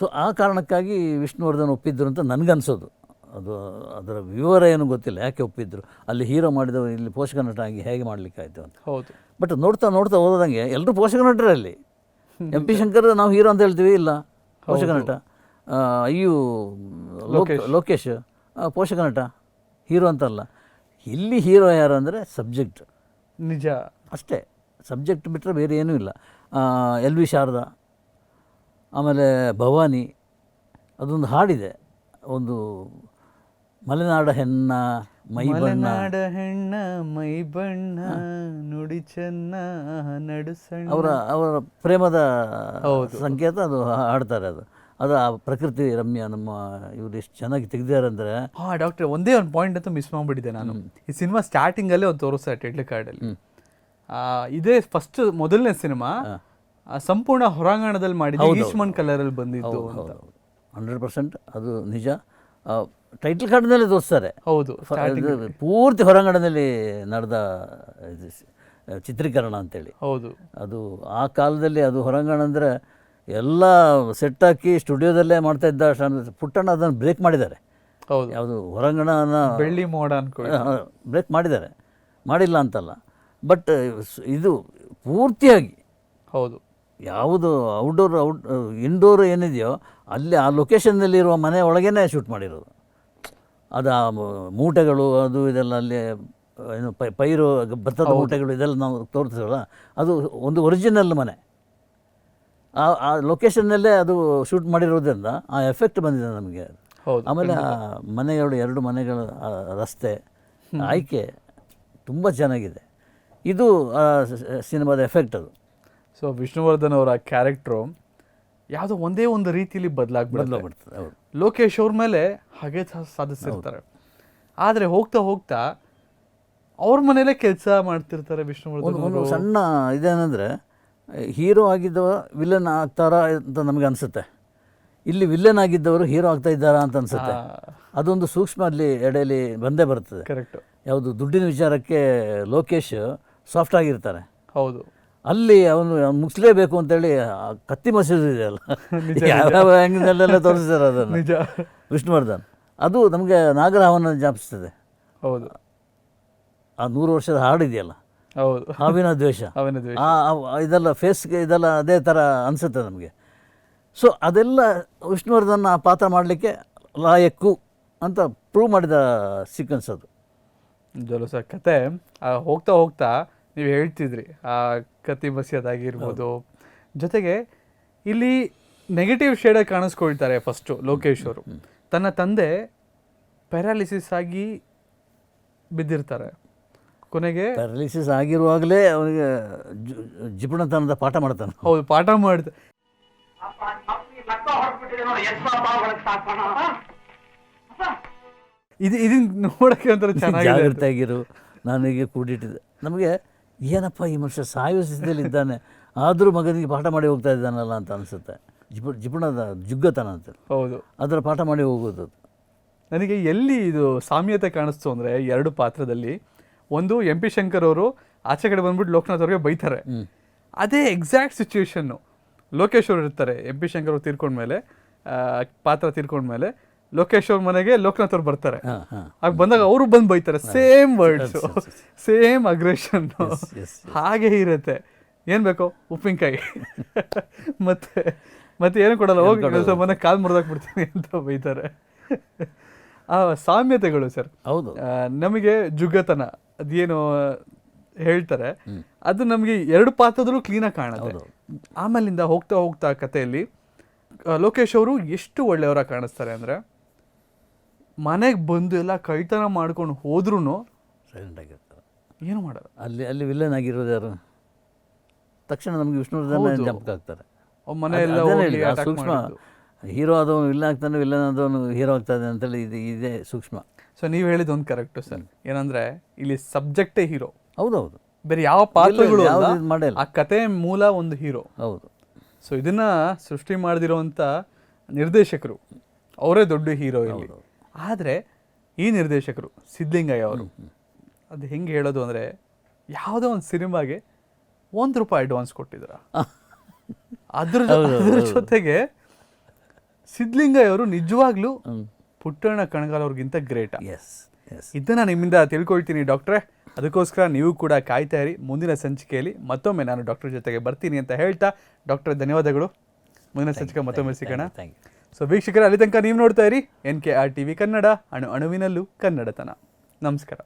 ಸೊ ಆ ಕಾರಣಕ್ಕಾಗಿ ವಿಷ್ಣುವರ್ಧನ್ ಒಪ್ಪಿದ್ರು ಅಂತ ನನಗನ್ಸೋದು. ಅದು ಅದರ ವಿವರ ಏನು ಗೊತ್ತಿಲ್ಲ ಯಾಕೆ ಒಪ್ಪಿದ್ರು? ಅಲ್ಲಿ ಹೀರೋ ಮಾಡಿದವರು ಇಲ್ಲಿ ಪೋಷಕ ನಟ ಆಗಿ ಹೇಗೆ ಮಾಡಲಿಕ್ಕಾಯಿತು ಅಂತ. ಹೌದು. ಬಟ್ ನೋಡ್ತಾ ನೋಡ್ತಾ ಹೋದಂಗೆ ಎಲ್ಲರೂ ಪೋಷಕ ನಟರೇ ಅಲ್ಲಿ ಎಂ ಪಿ ಶಂಕರ್ ನಾವು ಹೀರೋ ಅಂತ ಹೇಳ್ತೀವಿ ಇಲ್ಲ? ಪೋಷಕ ನಟ. ಅಯ್ಯೋ ಲೋಕೇಶ್. ಪೋಷಕ ನಟ ಹೀರೋ ಅಂತಲ್ಲ. ಇಲ್ಲಿ ಹೀರೋ ಯಾರು ಅಂದರೆ ಸಬ್ಜೆಕ್ಟ್. ನಿಜ. ಅಷ್ಟೇ. ಸಬ್ಜೆಕ್ಟ್ ಬಿಟ್ಟರೆ ಬೇರೆ ಏನೂ ಇಲ್ಲ. ಎಲ್ ವಿ ಶಾರದಾ ಆಮೇಲೆ ಭವಾನಿ ಅದೊಂದು ಹಾಡಿದೆ. ಒಂದು ಮಲೆನಾಡ ಹೆಣ್ಣ ಮೈ ಮಲೆನಾಡ ಹೆಣ್ಣ ಮೈ ಬಣ್ಣ ನುಡಿ ಚೆನ್ನ ನಡುಸಣ್ಣ ಅವರ ಅವರ ಪ್ರೇಮದ ಸಂಕೇತ ಅದು ಹಾಡ್ತಾರೆ ಅದು. ಅದು ಆ ಪ್ರಕೃತಿ ರಮ್ಯ ನಮ್ಮ ಇವ್ರು ಎಷ್ಟು ಚೆನ್ನಾಗಿ ತೆಗೆದಿದ್ದಾರೆ ಅಂದರೆ ಹಾ ಡಾಕ್ಟರ್ ಒಂದೇ ಒಂದು ಪಾಯಿಂಟ್ ಅಂತ ಮಿಸ್ ಮಾಡ್ಬಿಟ್ಟಿದ್ದೆ ನಾನು. ಈ ಸಿನಿಮಾ ಸ್ಟಾರ್ಟಿಂಗಲ್ಲೇ ಒಂದು ತೋರಿಸ್ತಾರೆ ಟೆಡ್ಲಿ ಕಾರ್ಡಲ್ಲಿ ಇದೇ ಫಸ್ಟ್ ಮೊದಲನೇ ಸಿನಿಮಾ ಸಂಪೂರ್ಣ ಹೊರಾಂಗಣದಲ್ಲಿ ಮಾಡಿದ್ದು ಈಶ್ಮನ್ ಕಲರ್ ಅಲ್ಲಿ ಬಂದಿದ್ದು ಹಂಡ್ರೆಡ್ ಪರ್ಸೆಂಟ್ ಅದು ನಿಜ. ಟೈಟಲ್ ಕಾರ್ಡ್ನಲ್ಲಿ ತೋರಿಸ್ತಾರೆ. ಹೌದು ಪೂರ್ತಿ ಹೊರಾಂಗಣದಲ್ಲಿ ನಡೆದ ಚಿತ್ರೀಕರಣ ಅಂತೇಳಿ. ಹೌದು. ಅದು ಆ ಕಾಲದಲ್ಲಿ ಅದು ಹೊರಾಂಗಣ ಅಂದರೆ ಎಲ್ಲ ಸೆಟ್ ಹಾಕಿ ಸ್ಟುಡಿಯೋದಲ್ಲೇ ಮಾಡ್ತಾ ಇದ್ದ ಪುಟ್ಟಣ್ಣ ಅದನ್ನು ಬ್ರೇಕ್ ಮಾಡಿದ್ದಾರೆ. ಹೌದು. ಯಾವುದು ಹೊರಾಂಗಣ ಬೆಳ್ಳಿ ಮೋಡ ಅನ್ಕೊಳ್ಳಿ. ಬ್ರೇಕ್ ಮಾಡಿದ್ದಾರೆ. ಮಾಡಿಲ್ಲ ಅಂತಲ್ಲ. ಬಟ್ ಇದು ಪೂರ್ತಿಯಾಗಿ ಹೌದು. ಯಾವುದು ಔಟ್ಡೋರ್ ಔಟ್ ಇಂಡೋರ್ ಏನಿದೆಯೋ ಅಲ್ಲಿ ಆ ಲೊಕೇಶನ್ನಲ್ಲಿರುವ ಮನೆ ಒಳಗೇನೆ ಶೂಟ್ ಮಾಡಿರೋದು. ಅದು ಆ ಮೂಟೆಗಳು ಅದು ಇದೆಲ್ಲ ಅಲ್ಲಿ ಏನು ಪೈ ಪೈರು ಭತ್ತದ ಮೂಟೆಗಳು ಇದೆಲ್ಲ ನಾವು ತೋರಿಸ್ತೀವಲ್ಲ ಅದು ಒಂದು ಒರಿಜಿನಲ್ ಮನೆ. ಆ ಆ ಲೊಕೇಶನ್ನಲ್ಲೇ ಅದು ಶೂಟ್ ಮಾಡಿರೋದ್ರಿಂದ ಆ ಎಫೆಕ್ಟ್ ಬಂದಿದೆ ನಮಗೆ. ಹೌದು ಆಮೇಲೆ ಆ ಮನೆಗಳು ಎರಡು ಮನೆಗಳ ಆ ರಸ್ತೆ ಆಯ್ಕೆ ತುಂಬ ಚೆನ್ನಾಗಿದೆ. ಇದು ಆ ಸಿನಿಮಾದ ಎಫೆಕ್ಟ್ ಅದು. ಸೊ ವಿಷ್ಣುವರ್ಧನ್ ಅವರ ಕ್ಯಾರೆಕ್ಟ್ರು ಯಾವುದೋ ಒಂದೇ ಒಂದು ರೀತಿಯಲ್ಲಿ ಬದಲಾಗ್ಬಿಡ್ತದೆ ಹೌದು. ಲೋಕೇಶ್ ಅವ್ರ ಮೇಲೆ ಹಾಗೆ ಸಾಧಿಸ್ತಿರ್ತಾರೆ. ಸಾಧಿಸಿರ್ತಾರೆ ಆದರೆ ಹೋಗ್ತಾ ಹೋಗ್ತಾ ಅವ್ರ ಮನೇಲೆ ಕೆಲಸ ಮಾಡ್ತಿರ್ತಾರೆ ವಿಷ್ಣುವರ್ಧನ್ ಒಂದು ಸಣ್ಣ ಇದೇನೆಂದರೆ ಹೀರೋ ಆಗಿದ್ದವ ವಿಲನ್ ಆಗ್ತಾರಾ ಅಂತ ನಮಗೆ ಅನಿಸುತ್ತೆ. ಇಲ್ಲಿ ವಿಲನ್ ಆಗಿದ್ದವರು ಹೀರೋ ಆಗ್ತಾ ಇದ್ದಾರಾ ಅಂತ ಅನಿಸುತ್ತೆ. ಅದೊಂದು ಸೂಕ್ಷ್ಮ ಅಲ್ಲಿ ಎಡೆಯಲ್ಲಿ ಬಂದೇ ಬರ್ತದೆ. ಕರೆಕ್ಟ್ ಯಾವುದು ದುಡ್ಡಿನ ವಿಚಾರಕ್ಕೆ ಲೋಕೇಶ್ ಸಾಫ್ಟ್ ಆಗಿರ್ತಾರೆ. ಹೌದು. ಅಲ್ಲಿ ಅವನು ಮುಗಿಸ್ಲೇಬೇಕು ಅಂತೇಳಿ ಕತ್ತಿ ಮಸೀದಿದೆಯಲ್ಲ ಇದೆಯಲ್ಲ <laughs> ಯಾವ್ಯಾವ ಆ್ಯಂಗಿನಲ್ಲೆಲ್ಲ ತೋರಿಸ್ತಾರೆ ಅದನ್ನು. ನಿಜ. ವಿಷ್ಣುವರ್ಧನ್. ಅದು ನಮಗೆ ನಾಗರಾವನ ಜ್ಞಾಪಿಸ್ತದೆ. ಹೌದು. ಆ ನೂರು ವರ್ಷದ ಹಾಡಿದೆಯಲ್ಲ ಹೌದು. ಹಾವಿನ ದ್ವೇಷ. ಹಾವಿನ ದ್ವೇಷ. ಆ ಆ- ಇದೆಲ್ಲ ಫೇಸ್ಗೆ ಇದೆಲ್ಲ ಅದೇ ಥರ ಅನಿಸುತ್ತೆ ನಮಗೆ. ಸೊ ಅದೆಲ್ಲ ವಿಷ್ಣುವರ್ಧನ್ ಆ ಪಾತ್ರ ಮಾಡಲಿಕ್ಕೆ ಲಾಯಕ್ಕು ಅಂತ ಪ್ರೂವ್ ಮಾಡಿದ ಸೀಕ್ವೆನ್ಸ್ ಅದು. ಜಲಸ ಕತೆ ಆ, ಹೋಗ್ತಾ ಹೋಗ್ತಾ ನೀವು ಹೇಳ್ತಿದ್ರಿ ಆ ಕತಿ ಬಸಿಯೋದಾಗಿರ್ಬೋದು ಜೊತೆಗೆ ಇಲ್ಲಿ ನೆಗೆಟಿವ್ ಶೇಡಾಗಿ ಕಾಣಿಸ್ಕೊಳ್ತಾರೆ ಫಸ್ಟು ಲೋಕೇಶ್ ಅವರು. ತನ್ನ ತಂದೆ ಪ್ಯಾರಾಲಿಸಿಸ್ ಆಗಿ ಬಿದ್ದಿರ್ತಾರೆ. ಕೊನೆಗೆ ಪ್ಯಾರಲಿಸಿಸ್ ಆಗಿರುವಾಗಲೇ ಅವನಿಗೆ ಜಿಪುಣತನದ ಪಾಠ ಮಾಡ್ತಾನೆ. ಹೌದು ಪಾಠ ಮಾಡ್ತ. ಇದು ಇದನ್ನ ನೋಡಕ್ಕೆ ಒಂಥರ ಆಗಿರು ನನಗೆ ಕೂಡಿಟ್ಟಿದ್ದೆ. ನಮಗೆ ಏನಪ್ಪ ಈ ಮನುಷ್ಯ ಸಾಯುವ ಸ್ಥಿತಿಯಲ್ಲಿ ಇದ್ದಾನೆ? ಆದರೂ ಮಗನಿಗೆ ಪಾಠ ಮಾಡಿ ಹೋಗ್ತಾ ಇದ್ದಾನಲ್ಲ ಅಂತ ಅನಿಸುತ್ತೆ. ಜಿಪು ಜಿಪುಣದ ಜುಗ್ಗತನ ಅಂತ. ಹೌದು. ಅದರ ಪಾಠ ಮಾಡಿ ಹೋಗೋದು ನನಗೆ ಎಲ್ಲಿ ಇದು ಸಾಮ್ಯತೆ ಕಾಣಿಸ್ತು ಅಂದರೆ ಎರಡು ಪಾತ್ರದಲ್ಲಿ ಒಂದು ಎಂ ಪಿ ಶಂಕರ್ ಅವರು ಆಚೆ ಕಡೆ ಬಂದ್ಬಿಟ್ಟು ಲೋಕನಾಥ್ ಅವ್ರಿಗೆ ಬೈತಾರೆ. ಅದೇ ಎಕ್ಸಾಕ್ಟ್ ಸಿಚುವೇಶನ್ನು ಲೋಕೇಶ್ ಅವರು ಇರ್ತಾರೆ ಎಂ ಪಿ ಶಂಕರ್ ಅವ್ರು ತೀರ್ಕೊಂಡ್ಮೇಲೆ ಪಾತ್ರ ತೀರ್ಕೊಂಡ್ಮೇಲೆ ಲೋಕೇಶ್ ಅವ್ರ ಮನೆಗೆ ಲೋಕನಾಥ್ ಅವ್ರು ಬರ್ತಾರೆ. ಆಗ ಬಂದಾಗ ಅವರು ಬಂದು ಬೈತಾರೆ ಸೇಮ್ ವರ್ಡ್ಸ್ ಸೇಮ್ ಅಗ್ರೆಷನ್ ಹಾಗೆ ಇರುತ್ತೆ. ಏನ್ ಬೇಕೋ? ಉಪ್ಪಿನಕಾಯಿ. <laughs> ಮತ್ತೆ ಮತ್ತೆ ಏನು ಕೊಡಲ್ಲ ಹೋಗಿ ಕೆಲಸ ಮನೆ ಕಾಲ್ ಮುರಿದಾಕ್ಬಿಡ್ತೀನಿ <laughs> ಅಂತ ಬೈತಾರೆ. ಆ ಸಾಮ್ಯತೆಗಳು ಸರ್. ಹೌದು. ನಮಗೆ ಜುಗ್ಗತನ ಅದೇನು ಹೇಳ್ತಾರೆ. ಅದು ನಮಗೆ ಎರಡು ಪಾತ್ರದಲ್ಲೂ ಕ್ಲೀನಾಗಿ ಕಾಣುತ್ತೆ. ಆಮೇಲಿಂದ ಹೋಗ್ತಾ ಹೋಗ್ತಾ ಕಥೆಯಲ್ಲಿ ಲೋಕೇಶ್ ಅವರು ಎಷ್ಟು ಒಳ್ಳೆಯವರ ಕಾಣಿಸ್ತಾರೆ ಅಂದರೆ ಮನೆಗೆ ಬಂದು ಎಲ್ಲ ಕಳ್ತನ ಮಾಡ್ಕೊಂಡು ಹೋದ್ರೂ ಸೈಲೆಂಟ್ ಆಗಿರ್ತಾರೆ. ಏನು ಮಾಡೋದು ಅಲ್ಲಿ ಅಲ್ಲಿ ವಿಲ್ಲನ್ ಆಗಿರೋದು ಯಾರು? ತಕ್ಷಣ ನಮಗೆ ವಿಷ್ಣುವರ್ಧನ ಜ್ಞಾಪಕ ಆಗ್ತಾರೆ ಸೂಕ್ಷ್ಮ ಹೀರೋ ಆದವನು ವಿಲ್ಲ ಆಗ್ತಾನೆ ವಿಲ್ಲನ್ ಆದವನು ಹೀರೋ ಆಗ್ತಾನೆ ಅಂತೇಳಿ ಇದು ಇದೇ ಸೂಕ್ಷ್ಮ. ಸೊ ನೀವು ಹೇಳಿದ ಒಂದು ಕರೆಕ್ಟು ಸರ್ ಏನಂದ್ರೆ ಇಲ್ಲಿ ಸಬ್ಜೆಕ್ಟೇ ಹೀರೋ ಹೌದೌದು. ಬೇರೆ ಯಾವ ಪಾತ್ರಗಳು. ಆ ಕತೆ ಮೂಲ ಒಂದು ಹೀರೋ ಹೌದು. ಸೊ ಇದನ್ನ ಸೃಷ್ಟಿ ಮಾಡದಿರುವಂಥ ನಿರ್ದೇಶಕರು ಅವರೇ ದೊಡ್ಡ ಹೀರೋ ಇಲ್ಲಿ. ಆದ್ರೆ ಈ ನಿರ್ದೇಶಕರು ಸಿದ್ಲಿಂಗಯ್ಯ ಅವರು ಅದು ಹೆಂಗೆ ಹೇಳೋದು ಅಂದರೆ ಯಾವುದೋ ಒಂದು ಸಿನಿಮಾಗೆ ಒಂದು ರೂಪಾಯಿ ಅಡ್ವಾನ್ಸ್ ಕೊಟ್ಟಿದ್ರ. ಅದ್ರ ಅದ್ರ ಜೊತೆಗೆ ಸಿದ್ಲಿಂಗಯ್ಯ ಅವರು ನಿಜವಾಗ್ಲೂ ಪುಟ್ಟಣ್ಣ ಕಣಗಾಲ್ ಅವ್ರಿಗಿಂತ ಗ್ರೇಟ್. ಎಸ್ ಎಸ್ ಇದನ್ನ ನಿಮ್ಮಿಂದ ತಿಳ್ಕೊಳ್ತೀನಿ ಡಾಕ್ಟ್ರೆ. ಅದಕ್ಕೋಸ್ಕರ ನೀವು ಕೂಡ ಕಾಯ್ತಾ ಇರಿ. ಮುಂದಿನ ಸಂಚಿಕೆಯಲ್ಲಿ ಮತ್ತೊಮ್ಮೆ ನಾನು ಡಾಕ್ಟರ್ ಜೊತೆಗೆ ಬರ್ತೀನಿ ಅಂತ ಹೇಳ್ತಾ ಡಾಕ್ಟರ್ ಧನ್ಯವಾದಗಳು. ಮುಂದಿನ ಸಂಚಿಕೆ ಮತ್ತೊಮ್ಮೆ ಸಿಗೋಣ. ಥ್ಯಾಂಕ್ ಯು ಸೊ ವೀಕ್ಷಕರ ಅಲ್ಲಿ ತನಕ ನೀವು ನೋಡ್ತಾ ಇರಿ. N K R T V Kannada ಅಣು ಅಣುವಿನಲ್ಲೂ ಕನ್ನಡತನ. ನಮಸ್ಕಾರ.